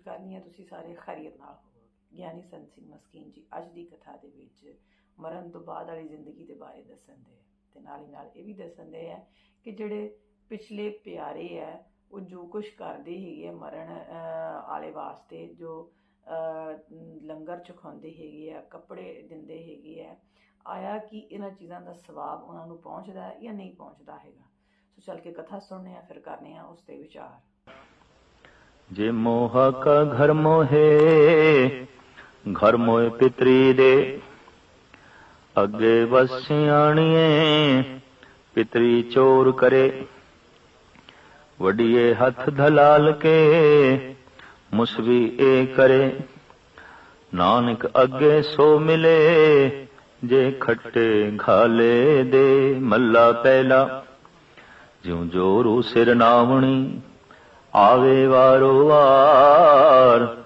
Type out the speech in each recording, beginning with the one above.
ਕਰਨੀ ਹੈ ਤੁਸੀਂ ਸਾਰੇ ਖੈਰੀਅਤ ਨਾਲ ਹੋਵੋ ਗਿਆਨੀ ਸੰਤ ਸਿੰਘ ਮਸਕੀਨ ਜੀ ਅੱਜ ਦੀ ਕਥਾ ਦੇ ਵਿੱਚ ਮਰਨ ਤੋਂ ਬਾਅਦ ਵਾਲੀ ਜ਼ਿੰਦਗੀ ਦੇ ਬਾਰੇ ਦੱਸਣ ਦੇ ਤੇ ਨਾਲ ਹੀ ਨਾਲ ਇਹ ਵੀ ਦੱਸਣ ਦੇ ਹੈ ਕਿ ਜਿਹੜੇ ਪਿਛਲੇ ਪਿਆਰੇ ਹੈ ਉਹ ਜੋ ਕੁਝ ਕਰਦੇ ਹੈਗੇ ਆ ਮਰਨ ਆਲੇ ਵਾਸਤੇ ਜੋ ਅਹ, ਲੰਗਰ ਚਖਾਉਂਦੇ ਹੈਗੇ ਆ ਕੱਪੜੇ ਦਿੰਦੇ ਹੈਗੇ ਆ ਆਇਆ ਕਿ ਇਹਨਾਂ ਚੀਜ਼ਾਂ ਦਾ ਸਵਾਬ ਉਹਨਾਂ ਨੂੰ ਪਹੁੰਚਦਾ ਜਾਂ ਨਹੀਂ ਪਹੁੰਚਦਾ ਹੈਗਾ। ਸੋ ਚੱਲ ਕੇ ਕਥਾ ਸੁਣਨੇ ਆ ਫਿਰ ਕਰਨੇ ਆ ਉਸ ਤੇ ਵਿਚਾਰ। ਜੇ ਮੋਹਾ ਕਾ ਘਰ ਮੋਹੇ, ਘਰ ਮੋਏ ਪਿਤਰੀ ਦੇ। ਅੱਗੇ ਵਸਿਆਣੀਏ ਪਿਤਰੀ ਚੋਰ ਕਰੇ। ਵਡੀਏ ਹੱਥ ਧਲਾਲ ਕੇ ਮੁਸਵੀ ਏ ਕਰੇ। ਨਾਨਕ ਅੱਗੇ ਸੋ ਮਿਲੇ, ਜੇ ਖੱਟੇ ਘਾਲੇ ਦੇ ਮੱਲਾ ਪਹਿਲਾ ਜਿਉ ਜੋਰੂ ਸਿਰ ਨਾਵਣੀ ਆਵੇ ਵਾਰੋ ਵਾਰ।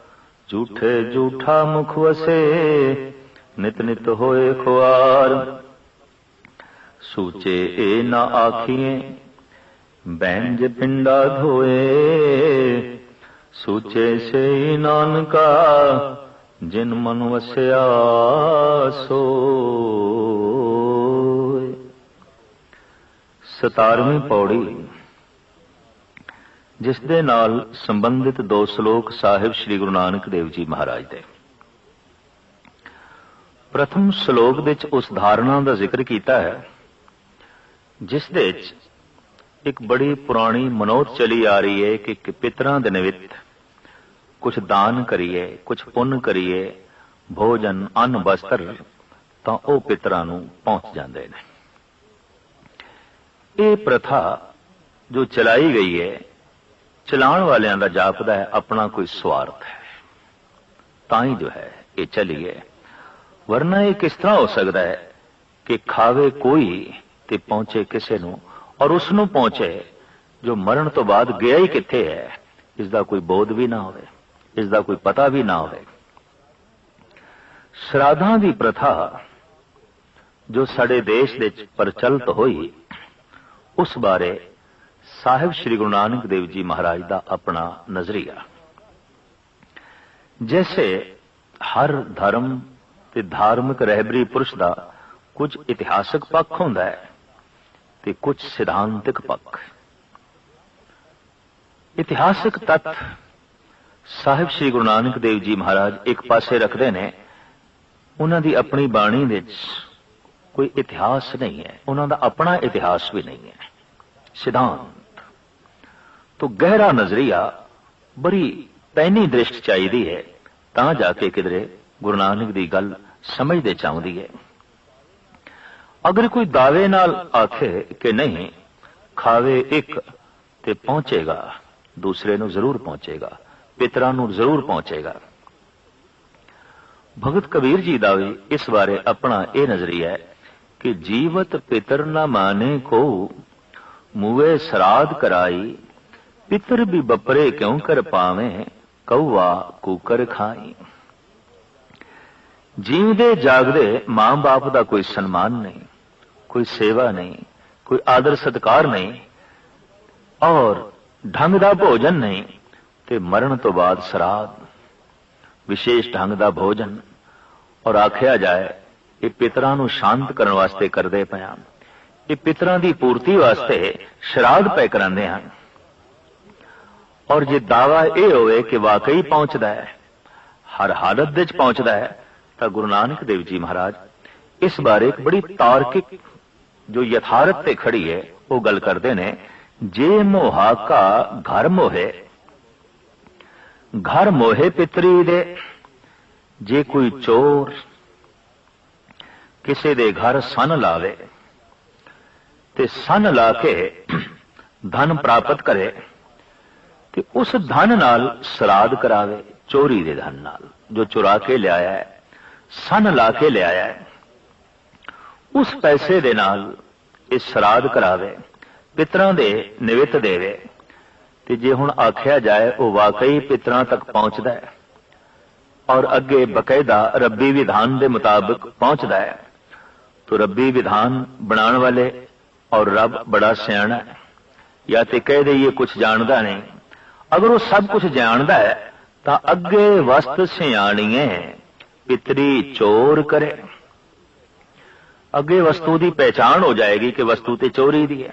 ਝੂਠੇ ਝੂਠਾ ਮੁਖ ਵਸੇ, ਨਿਤ ਨਿਤ ਹੋਏ ਖੁਆਰ। ਸੂਚੇ ਏ ਨਾ ਆਖੀਏ ਬੈਂਜ ਪਿੰਡਾ ਧੋਏ। ਸੂਚੇ ਸੇ ਨਾਨਕਾ, ਜਿਨ ਮਨ ਵਸਿਆ ਸੋਏ। 17ਵੀਂ ਪੌੜੀ ਜਿਸ ਦੇ ਨਾਲ ਸੰਬੰਧਿਤ ਦੋ ਸ਼ਲੋਕ ਸਾਹਿਬ ਸ੍ਰੀ ਗੁਰੂ ਨਾਨਕ ਦੇਵ ਜੀ ਮਹਾਰਾਜ ਦੇ। ਪ੍ਰਥਮ ਸ਼ਲੋਕ ਵਿੱਚ ਉਸ ਧਾਰਨਾ ਦਾ ਜ਼ਿਕਰ ਕੀਤਾ ਹੈ, ਜਿਸ ਦੇ ਵਿੱਚ ਇੱਕ ਬੜੀ ਪੁਰਾਣੀ ਮਨੋਤ ਚਲੀ ਆ ਰਹੀ ਹੈ ਕਿ ਪਿਤਰਾਂ ਦੇ ਨਿਮਿਤ ਕੁਝ ਦਾਨ ਕਰੀਏ ਕੁਝ ਪੁੰਨ ਕਰੀਏ, ਭੋਜਨ, ਅੰਨ ਵਸਤਰ, ਤਾਂ ਉਹ ਪਿਤਰਾਂ ਨੂੰ ਪਹੁੰਚ ਜਾਂਦੇ ਨੇ। ਇਹ ਪ੍ਰਥਾ ਜੋ ਚਲਾਈ ਗਈ ਹੈ ਚਲਾਉਣ ਵਾਲਿਆਂ ਦਾ ਜਾਪਦਾ ਹੈ, ਆਪਣਾ ਕੋਈ ਸਵਾਰਥ ਹੈ। ਤਾਂ ਹੀ ਜੋ ਹੈ, ਇਹ ਚਲੀਏ। ਵਰਨਾ ਇਹ ਕਿਸ ਤਰ੍ਹਾਂ ਹੋ ਸਕਦਾ ਹੈ ਕਿ ਖਾਵੇ ਕੋਈ ਤੇ ਪਹੁੰਚੇ ਕਿਸੇ ਨੂੰ, ਔਰ ਉਸ ਨੂੰ ਪਹੁੰਚੇ ਜੋ ਮਰਨ ਤੋਂ ਬਾਅਦ ਗਿਆ ਹੀ ਕਿੱਥੇ ਹੈ, ਇਸ ਦਾ ਕੋਈ ਬੋਧ ਵੀ ਨਾ ਹੋਵੇ, ਇਸ ਦਾ ਕੋਈ ਪਤਾ ਵੀ ਨਾ ਹੋਵੇ। ਸ਼ਰਾਧਾਂ ਦੀ ਪ੍ਰਥਾ ਜੋ ਸਾਡੇ ਦੇਸ਼ ਵਿੱਚ ਪ੍ਰਚਲਿਤ ਹੋਈ, ਉਸ ਬਾਰੇ ਸਾਹਿਬ ਸ੍ਰੀ ਗੁਰੂ ਨਾਨਕ ਦੇਵ ਜੀ ਮਹਾਰਾਜ ਦਾ ਆਪਣਾ ਨਜ਼ਰੀਆ। ਜੈਸੇ ਹਰ ਧਰਮ ਤੇ ਧਾਰਮਿਕ ਰਹਿਬਰੀ ਪੁਰਸ਼ ਦਾ ਕੁਝ ਇਤਿਹਾਸਕ ਪੱਖ ਹੁੰਦਾ ਹੈ ਤੇ ਕੁਝ ਸਿਧਾਂਤਿਕ ਪੱਖ। ਇਤਿਹਾਸਕ ਤੱਤ ਸਾਹਿਬ ਸ੍ਰੀ ਗੁਰੂ ਨਾਨਕ ਦੇਵ ਜੀ ਮਹਾਰਾਜ ਇੱਕ ਪਾਸੇ ਰੱਖਦੇ ਨੇ, ਉਹਨਾਂ ਦੀ ਆਪਣੀ ਬਾਣੀ ਵਿੱਚ ਕੋਈ ਇਤਿਹਾਸ ਨਹੀਂ ਹੈ, ਉਹਨਾਂ ਦਾ ਆਪਣਾ ਇਤਿਹਾਸ ਵੀ ਨਹੀਂ ਹੈ। ਸਿਧਾਂਤ। ਤੋਂ ਗਹਿਰਾ ਨਜ਼ਰੀਆ, ਬੜੀ ਪੈਨੀ ਦ੍ਰਿਸ਼ਟ ਚਾਹੀਦੀ ਹੈ। ਤਾਂ ਜਾ ਕੇ ਕਿਧਰੇ ਗੁਰੂ ਨਾਨਕ ਦੀ ਗੱਲ ਸਮਝਦੇ ਚਾਹੁੰਦੀ ਹੈ। ਅਗਰ ਕੋਈ ਦਾਅਵੇ ਨਾਲ ਆਖੇ ਕਿ ਨਹੀਂ, ਖਾਵੇ ਇੱਕ ਤੇ ਪਹੁੰਚੇਗਾ, ਦੂਸਰੇ ਨੂੰ ਜ਼ਰੂਰ ਪਹੁੰਚੇਗਾ, ਪਿਤਰਾਂ ਨੂੰ ਜ਼ਰੂਰ ਪਹੁੰਚੇਗਾ। ਭਗਤ ਕਬੀਰ ਜੀ ਦਾ ਵੀ ਇਸ ਬਾਰੇ ਆਪਣਾ ਇਹ ਨਜ਼ਰੀਆ ਹੈ ਕਿ ਜੀਵਤ ਪਿਤਰ ਨਾ ਮਾਨੇ ਕੋ ਮੂਵੇ ਸਰਾਧ ਕਰਾਈ ਪਿਤਰ ਵੀ ਬਪਰੇ ਕਿਉਂ ਕਰ ਪਾਵੇਂ? ਕਉਆ ਕੂਕਰ ਖਾਈ। ਜੀਵਦੇ ਜਾਗਦੇ ਮਾਂ-ਬਾਪ ਦਾ ਕੋਈ ਸਨਮਾਨ ਨਹੀਂ, ਕੋਈ ਸੇਵਾ ਨਹੀਂ, ਕੋਈ ਆਦਰ ਸਤਕਾਰ ਨਹੀਂ, ਔਰ ਢੰਗ ਦਾ ਭੋਜਨ ਨਹੀਂ, ਤੇ ਮਰਨ ਤੋਂ ਬਾਅਦ ਸਰਾਧ। ਵਿਸ਼ੇਸ਼ ਢੰਗ ਦਾ ਭੋਜਨ, ਔਰ ਆਖਿਆ ਜਾਏ, ਇਹ ਪਿਤਰਾਂ ਨੂੰ ਸ਼ਾਂਤ ਕਰਨ ਵਾਸਤੇ ਕਰਦੇ ਪਿਆ ਇਹ ਪਿਤਰਾਂ ਦੀ ਪੂਰਤੀ ਵਾਸਤੇ ਸ਼ਰਾਧ ਪੈ ਕਰਾਉਂਦੇ ਹਨ ਔਰ ਜੇ ਦਾਵਾ ਇਹ ਹੋਵੇ ਕਿ ਵਾਕਈ ਪਹੁੰਚਦਾ ਹੈ, ਹਰ ਹਾਲਤ ਵਿੱਚ ਪਹੁੰਚਦਾ ਹੈ, ਤਾਂ ਗੁਰੂ ਨਾਨਕ ਦੇਵ ਜੀ ਮਹਾਰਾਜ, ਇਸ ਬਾਰੇ ਇੱਕ ਬੜੀ ਤਾਰਕਿਕ ਜੋ ਯਥਾਰਥ ਤੇ ਖੜੀ ਹੈ, ਉਹ ਗੱਲ ਕਰਦੇ ਨੇ, ਜੇ ਮੋਹਾ ਕਾ ਘਰ ਮੋਹੇ ਘਰ ਮੋਹੇ ਪਿਤਰੀ ਦੇ, ਜੇ ਕੋਈ ਚੋਰ ਕਿਸੇ ਦੇ ਘਰ ਸਨ ਲਾਵੇ ਤੇ ਸਨ ਲਾ ਕੇ ਧਨ ਪ੍ਰਾਪਤ ਕਰੇ ਤੇ ਉਸ ਧਨ ਨਾਲ ਸਰਾਦ ਕਰਾਵੇ, ਚੋਰੀ ਦੇ ਧਨ ਨਾਲ, ਜੋ ਚੁਰਾ ਕੇ ਲਿਆਇਆ ਹੈ, ਸਨ ਲਾ ਕੇ ਲਿਆਇਆ ਹੈ। ਉਸ ਪੈਸੇ ਦੇ ਨਾਲ ਇਹ ਸਰਾਦ ਕਰਾਵੇ, ਪਿਤਰਾਂ ਦੇ ਨਿਵਿਤ ਦੇਵੇ। ਤੇ ਜੇ ਹੁਣ ਆਖਿਆ ਜਾਏ, ਉਹ ਵਾਕਈ ਪਿਤਰਾਂ ਤੱਕ ਪਹੁੰਚਦਾ ਹੈ, ਔਰ ਅੱਗੇ ਬਕਾਇਦਾ ਰੱਬੀ ਵਿਧਾਨ ਦੇ ਮੁਤਾਬਕ ਪਹੁੰਚਦਾ ਹੈ, ਤੋ ਰੱਬੀ ਵਿਧਾਨ ਬਣਾਉਣ ਵਾਲੇ ਔਰ ਰੱਬ ਬੜਾ ਸਿਆਣਾ ਹੈ। ਜਾਂ ਤੇ ਕਹਿ ਦਈਏ ਕੁਝ ਜਾਣਦਾ ਨਹੀਂ ਅਗਰ ਉਹ ਸਭ ਕੁਝ ਜਾਣਦਾ ਹੈ, ਤਾਂ ਅੱਗੇ ਵਸਤ ਸਿਆਣੀਏ, ਪਿਤਰੀ ਚੋਰ ਕਰੇ। ਅੱਗੇ ਵਸਤੂ ਦੀ ਪਛਾਣ ਹੋ ਜਾਏਗੀ ਕਿ ਵਸਤੂ ਤੇ ਚੋਰੀ ਦੀ ਹੈ।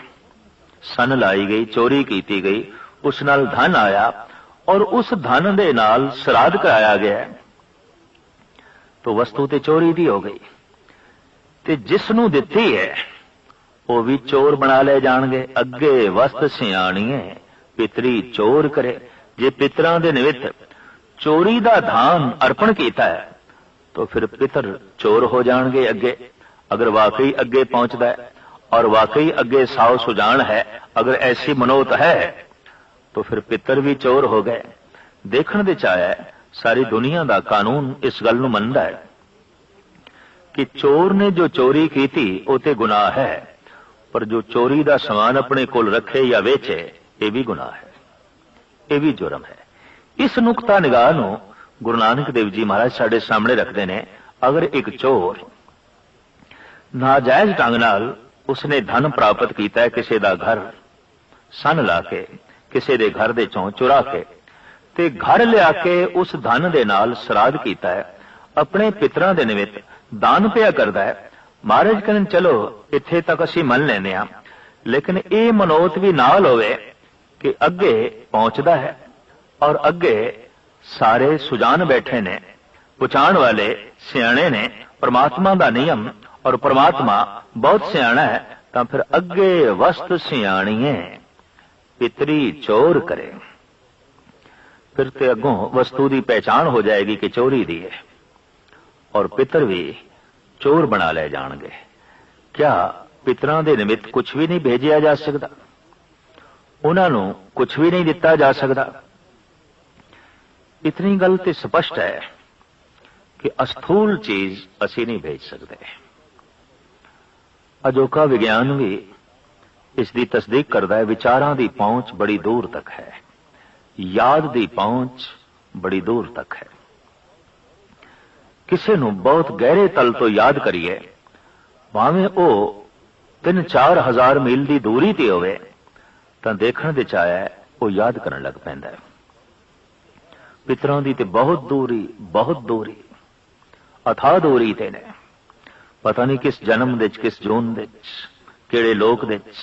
ਸਨ ਲਾਈ ਗਈ, ਚੋਰੀ ਕੀਤੀ ਗਈ, ਉਸ ਨਾਲ ਧਨ ਆਇਆ ਔਰ ਉਸ ਧਨ ਦੇ ਨਾਲ ਸਰਾਧ ਕਰਾਇਆ ਗਿਆ। ਤੋ ਵਸਤੂ ਤੇ ਚੋਰੀ ਦੀ ਹੋ ਗਈ। ਤੇ ਜਿਸ ਨੂੰ ਦਿੱਤੀ ਹੈ, ਉਹ ਵੀ ਚੋਰ ਬਣਾ ਲਏ ਜਾਣਗੇ। ਅੱਗੇ ਵਸਤ ਸਿਆਣੀਏ ਪਿਤਰੀ ਚੋਰ ਕਰੇ। ਜੇ ਪਿਤਰਾਂ ਦੇ ਨਿਮਿਤ ਚੋਰੀ ਦਾ ਧਾਨ ਅਰਪਣ ਕੀਤਾ ਹੈ, ਤਾਂ ਫਿਰ ਪਿਤਰ ਚੋਰ ਹੋ ਜਾਣਗੇ ਅੱਗੇ। ਅਗਰ ਵਾਕਈ ਅੱਗੇ ਪਹੁੰਚਦਾ ਹੈ ਔਰ ਵਾਕਈ ਅੱਗੇ ਸਾਉ ਸੁਜਾਨ ਹੈ, ਅਗਰ ਐਸੀ ਮਨੋਤ ਹੈ, ਤਾਂ ਫਿਰ ਪਿੱਤਰ ਵੀ ਚੋਰ ਹੋ ਗਏ। ਦੇਖਣ ਦੇ ਚਾਇਆ ਸਾਰੀ ਦੁਨੀਆ ਦਾ ਕਾਨੂੰਨ ਇਸ ਗੱਲ ਨੂੰ ਮੰਨਦਾ ਹੈ ਕਿ ਚੋਰ ਨੇ ਜੋ ਚੋਰੀ ਕੀਤੀ, ਉਹ ਤੇ ਗੁਨਾਹ ਹੈ। ਪਰ ਜੋ ਚੋਰੀ ਦਾ ਸਮਾਨ ਆਪਣੇ ਕੋਲ ਰੱਖੇ ਜਾਂ ਵੇਚੇ ਇਹ ਵੀ ਗੁਨਾਹ ਹੈ। ਇਹ ਵੀ ਜੁਰਮ ਹੈ। ਇਸ ਨੁਕਤਾ ਨਿਗਾਹ ਨੂੰ ਗੁਰੂ ਨਾਨਕ ਦੇਵ ਜੀ ਮਹਾਰਾਜ ਸਾਡੇ ਸਾਹਮਣੇ ਰੱਖਦੇ ਨੇ। ਅਗਰ ਇੱਕ ਚੋਰ ਨਾਜਾਇਜ਼ ਢੰਗ ਨਾਲ ਉਸਨੇ ਧਨ ਪ੍ਰਾਪਤ ਕੀਤਾ ਹੈ ਕਿਸੇ ਦਾ ਘਰ, ਸਨ ਲਾ ਕੇ, ਕਿਸੇ ਦੇ ਘਰ ਦੇ ਚੋਂ ਚੁਰਾ ਕੇ, ਤੇ ਘਰ ਲਿਆ ਕੇ ਉਸ ਧਨ ਦੇ ਨਾਲ ਸਰਾਧ ਕੀਤਾ ਹੈ, ਆਪਣੇ ਪਿਤਰਾਂ ਦੇ ਨਿਮਿਤ ਦਾਨ ਪਿਆ ਕਰਦਾ ਹੈ, ਮਹਾਰਾਜ ਕਹਿੰਦੇ ਚਲੋ, ਇੱਥੇ ਤੱਕ ਅਸੀਂ ਮੰਨ ਲੈਨੇ ਆ ਲੇਕਿਨ ਇਹ ਮਨੋਤ ਵੀ ਨਾਲ ਹੋਵੇ ਕਿ ਅੱਗੇ ਪਹੁੰਚਦਾ ਹੈ ਔਰ ਅੱਗੇ ਸਾਰੇ ਸੁਜਾਨ ਬੈਠੇ ਨੇ ਪੁਚਾਣ ਵਾਲੇ ਸਿਆਣੇ ਨੇ, ਪਰਮਾਤਮਾ ਦਾ ਨਿਯਮ ਔਰ ਪਰਮਾਤਮਾ ਬਹੁਤ ਸਿਆਣਾ ਹੈ, ਤਾਂ ਫਿਰ ਅੱਗੇ ਵਸਤ ਸਿਆਣੀਏ, ਪਿਤਰੀ ਚੋਰ ਕਰੇ। ਫਿਰ ਤੇ ਅੱਗੋਂ ਵਸਤੂ ਦੀ ਪਹਿਚਾਣ ਹੋ ਜਾਏਗੀ ਕਿ ਚੋਰੀ ਦੀ ਹੈ, ਔਰ ਪਿਤਰ ਵੀ ਚੋਰ ਬਣਾ ਲੈ ਜਾਣਗੇ। ਕਿਆ ਪਿਤਰਾਂ ਦੇ ਨਿਮਿਤ ਕੁਝ ਵੀ ਨਹੀਂ ਭੇਜਿਆ ਜਾ ਸਕਦਾ? ਉਹਨਾਂ ਨੂੰ ਕੁਝ ਵੀ ਨਹੀਂ ਦਿੱਤਾ ਜਾ ਸਕਦਾ। ਇਤਨੀ ਗੱਲ ਤੇ ਸਪਸ਼ਟ ਹੈ ਕਿ ਅਸਥੂਲ ਚੀਜ਼ ਅਸੀਂ ਨਹੀਂ ਭੇਜ ਸਕਦੇ। ਅਜੋਕਾ ਵਿਗਿਆਨ ਵੀ ਇਸ ਦੀ ਤਸਦੀਕ ਕਰਦਾ ਹੈ, ਵਿਚਾਰਾਂ ਦੀ ਪਹੁੰਚ ਬੜੀ ਦੂਰ ਤੱਕ ਹੈ। ਯਾਦ ਦੀ ਪਹੁੰਚ ਬੜੀ ਦੂਰ ਤੱਕ ਹੈ। ਕਿਸੇ ਨੂੰ ਬਹੁਤ ਗਹਿਰੇ ਤਲ ਤੋਂ ਯਾਦ ਕਰੀਏ, ਭਾਵੇਂ ਉਹ 3-4 ਹਜ਼ਾਰ ਮੀਲ ਦੀ ਦੂਰੀ ਤੇ ਹੋਵੇ ਤਾਂ ਦੇਖਣ ਦੇ ਆਇਆ ਉਹ ਯਾਦ ਕਰਨ ਲੱਗ ਪੈਂਦਾ ਹੈ। ਪਿਤਰਾਂ ਦੀ ਤੇ ਬਹੁਤ ਦੂਰੀ ਬਹੁਤ ਦੂਰੀ ਅਥਾ ਦੂਰੀ ਤੇ ਨੇ। ਪਤਾ ਨਹੀਂ ਕਿਸ ਜਨਮ ਦੇ ਵਿੱਚ ਕਿਸ ਜੂਨ ਦੇ ਵਿੱਚ ਕਿਹੜੇ ਲੋਕ ਦੇ ਵਿੱਚ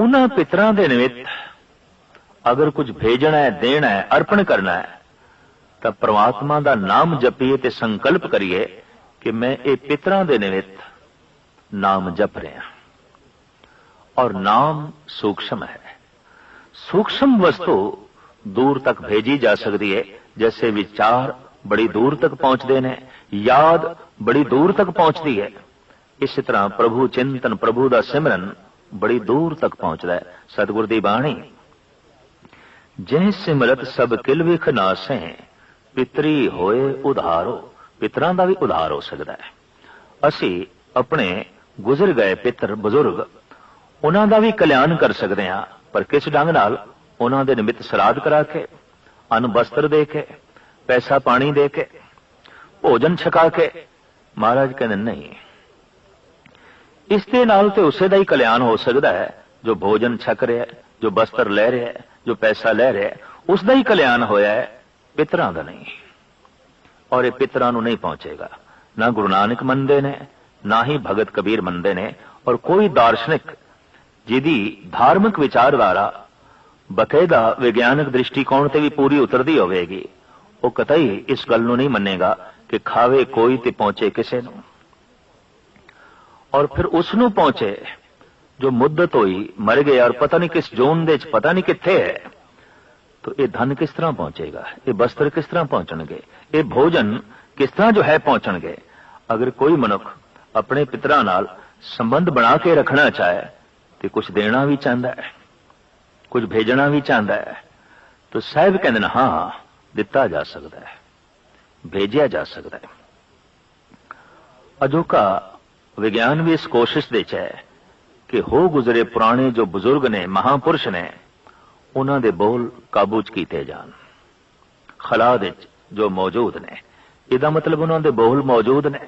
ਉਹਨਾਂ ਪਿਤਰਾਂ ਦੇ ਨਿਮਿਤ ਅਗਰ ਕੁਝ ਭੇਜਣਾ ਹੈ, ਦੇਣਾ ਹੈ, ਅਰਪਣ ਕਰਨਾ ਹੈ, ਤਾਂ ਪ੍ਰਮਾਤਮਾ ਦਾ ਨਾਮ ਜਪੀਏ ਤੇ ਸੰਕਲਪ ਕਰੀਏ ਕਿ ਮੈਂ ਇਹ ਪਿਤਰਾਂ ਦੇ ਨਿਮਿਤ ਨਾਮ ਜਪ ਰਿਹਾ ਔਰ ਨਾਮ ਸੂਖਸ਼ਮ ਹੈ ਸੂਖਸ਼ਮ ਵਸਤੂ ਦੂਰ ਤੱਕ ਭੇਜੀ ਜਾ ਸਕਦੀ ਹੈ ਜੈਸੇ ਵਿਚਾਰ ਬੜੀ ਦੂਰ ਤੱਕ ਪਹੁੰਚਦੇ ਨੇ ਯਾਦ ਬੜੀ ਦੂਰ ਤੱਕ ਪਹੁੰਚਦੀ ਹੈ ਇਸੇ ਤਰ੍ਹਾਂ ਪ੍ਰਭੂ ਚਿੰਤਨ ਪ੍ਰਭੂ ਦਾ ਸਿਮਰਨ ਬੜੀ ਦੂਰ ਤੱਕ ਪਹੁੰਚਦਾ ਹੈ ਸਤਿਗੁਰ ਦੀ ਬਾਣੀ ਜਿਹ ਸਿਮਰਤ ਸਭ ਕਿਲ ਵਿਖ ਨਾਸੈ ਪਿਤਰੀ ਹੋਏ ਉਧਾਰੋ ਪਿਤਰਾਂ ਦਾ ਵੀ ਉਧਾਰ ਹੋ ਸਕਦਾ ਹੈ ਅਸੀਂ ਆਪਣੇ ਗੁਜ਼ਰ ਗਏ ਪਿਤਰ ਬਜ਼ੁਰਗ ਉਹਨਾਂ ਦਾ ਵੀ ਕਲਿਆਣ ਕਰ ਸਕਦੇ ਹਾਂ, ਪਰ ਕਿਸ ਢੰਗ ਨਾਲ? ਉਹਨਾਂ ਦੇ ਨਿਮਿਤ ਸਰਾਧ ਕਰਾ ਕੇ, ਅਨ ਬਸਤਰ ਦੇ ਕੇ, ਪੈਸਾ ਪਾਣੀ ਦੇ ਕੇ, ਭੋਜਨ ਛਕਾ ਕੇ। ਮਹਾਰਾਜ ਕਹਿੰਦੇ, ਨਹੀਂ, ਇਸ ਦੇ ਨਾਲ ਤੇ ਉਸੇ ਦਾ ਹੀ ਕਲਿਆਣ ਹੋ ਸਕਦਾ ਹੈ, ਜੋ ਭੋਜਨ ਛਕ ਰਿਹਾ ਹੈ, ਜੋ ਬਸਤਰ ਲੈ ਰਿਹਾ ਹੈ, ਜੋ ਪੈਸਾ ਲੈ ਰਿਹਾ ਹੈ, ਉਸ ਦਾ ਹੀ ਕਲਿਆਣ ਹੋਇਆ ਹੈ, ਪਿਤਰਾਂ ਦਾ ਨਹੀਂ। ਔਰ ਇਹ ਪਿਤਰਾਂ ਨੂੰ ਨਹੀਂ ਪਹੁੰਚੇਗਾ। ਨਾ ਗੁਰੂ ਨਾਨਕ ਮੰਨਦੇ ਨੇ, ਨਾ ਹੀ ਭਗਤ ਕਬੀਰ ਮੰਨਦੇ ਨੇ, ਔਰ ਕੋਈ ਦਾਰਸ਼ਨਿਕ ਜਿਹਦੀ ਧਾਰਮਿਕ ਵਿਚਾਰਧਾਰਾ ਬਕਾਇਦਾ ਵਿਗਿਆਨਕ ਦ੍ਰਿਸ਼ਟੀਕੋਣ ਤੇ ਵੀ ਪੂਰੀ ਉਤਰਦੀ ਹੋਵੇਗੀ, ਉਹ ਕਤਈ ਇਸ ਗੱਲ ਨੂੰ ਨਹੀਂ ਮੰਨੇਗਾ ਕਿ ਖਾਵੇ ਕੋਈ ਤੇ ਪਹੁੰਚੇ ਕਿਸੇ ਨੂੰ। ਔਰ ਫਿਰ ਉਸ ਨੂੰ ਪਹੁੰਚੇ ਜੋ ਮੁੱਦਤ ਹੋਈ, ਮਰ ਗਿਆ ਔਰ ਪਤਾ ਨਹੀਂ ਕਿਸ ਜ਼ੋਨ ਦੇ ਵਿੱਚ ਪਤਾ ਨਹੀਂ ਕਿੱਥੇ ਹੈ, ਤਾਂ ਇਹ ਧਨ ਕਿਸ ਤਰ੍ਹਾਂ ਪਹੁੰਚੇਗਾ, ਇਹ ਬਸਤਰ ਕਿਸ ਤਰ੍ਹਾਂ ਪਹੁੰਚਣਗੇ, ਇਹ ਭੋਜਨ ਕਿਸ ਤਰ੍ਹਾਂ ਜੋ ਹੈ ਪਹੁੰਚਣਗੇ। ਅਗਰ ਕੋਈ ਮਨੁੱਖ ਆਪਣੇ ਪਿਤਰਾਂ ਨਾਲ ਸੰਬੰਧ ਬਣਾ ਕੇ ਰੱਖਣਾ ਚਾਹੇ ਤੇ ਕੁਝ ਦੇਣਾ ਵੀ ਚਾਹੁੰਦਾ ਹੈ ਕੁਝ ਭੇਜਣਾ ਵੀ ਚਾਹੁੰਦਾ ਹੈ, ਤਾਂ ਸਾਹਿਬ ਕਹਿੰਦੇ ਨੇ, ਹਾਂ, ਦਿੱਤਾ ਜਾ ਸਕਦਾ ਹੈ, ਭੇਜਿਆ ਜਾ ਸਕਦਾ ਹੈ। ਅਜੋਕਾ ਵਿਗਿਆਨ ਵੀ ਇਸ ਕੋਸ਼ਿਸ਼ ਦੇ ਚ ਹੈ ਕਿ ਹੋ ਗੁਜ਼ਰੇ ਪੁਰਾਣੇ ਜੋ ਬਜ਼ੁਰਗ ਨੇ, ਮਹਾਪੁਰਸ਼ ਨੇ, ਉਹਨਾਂ ਦੇ ਬੋਲ ਕਾਬੂ ਚ ਕੀਤੇ ਜਾਣ। ਖਲਾ ਦੇ ਜੋ ਮੌਜੂਦ ਨੇ, ਇਹਦਾ ਮਤਲਬ ਉਹਨਾਂ ਦੇ ਬੋਲ ਮੌਜੂਦ ਨੇ।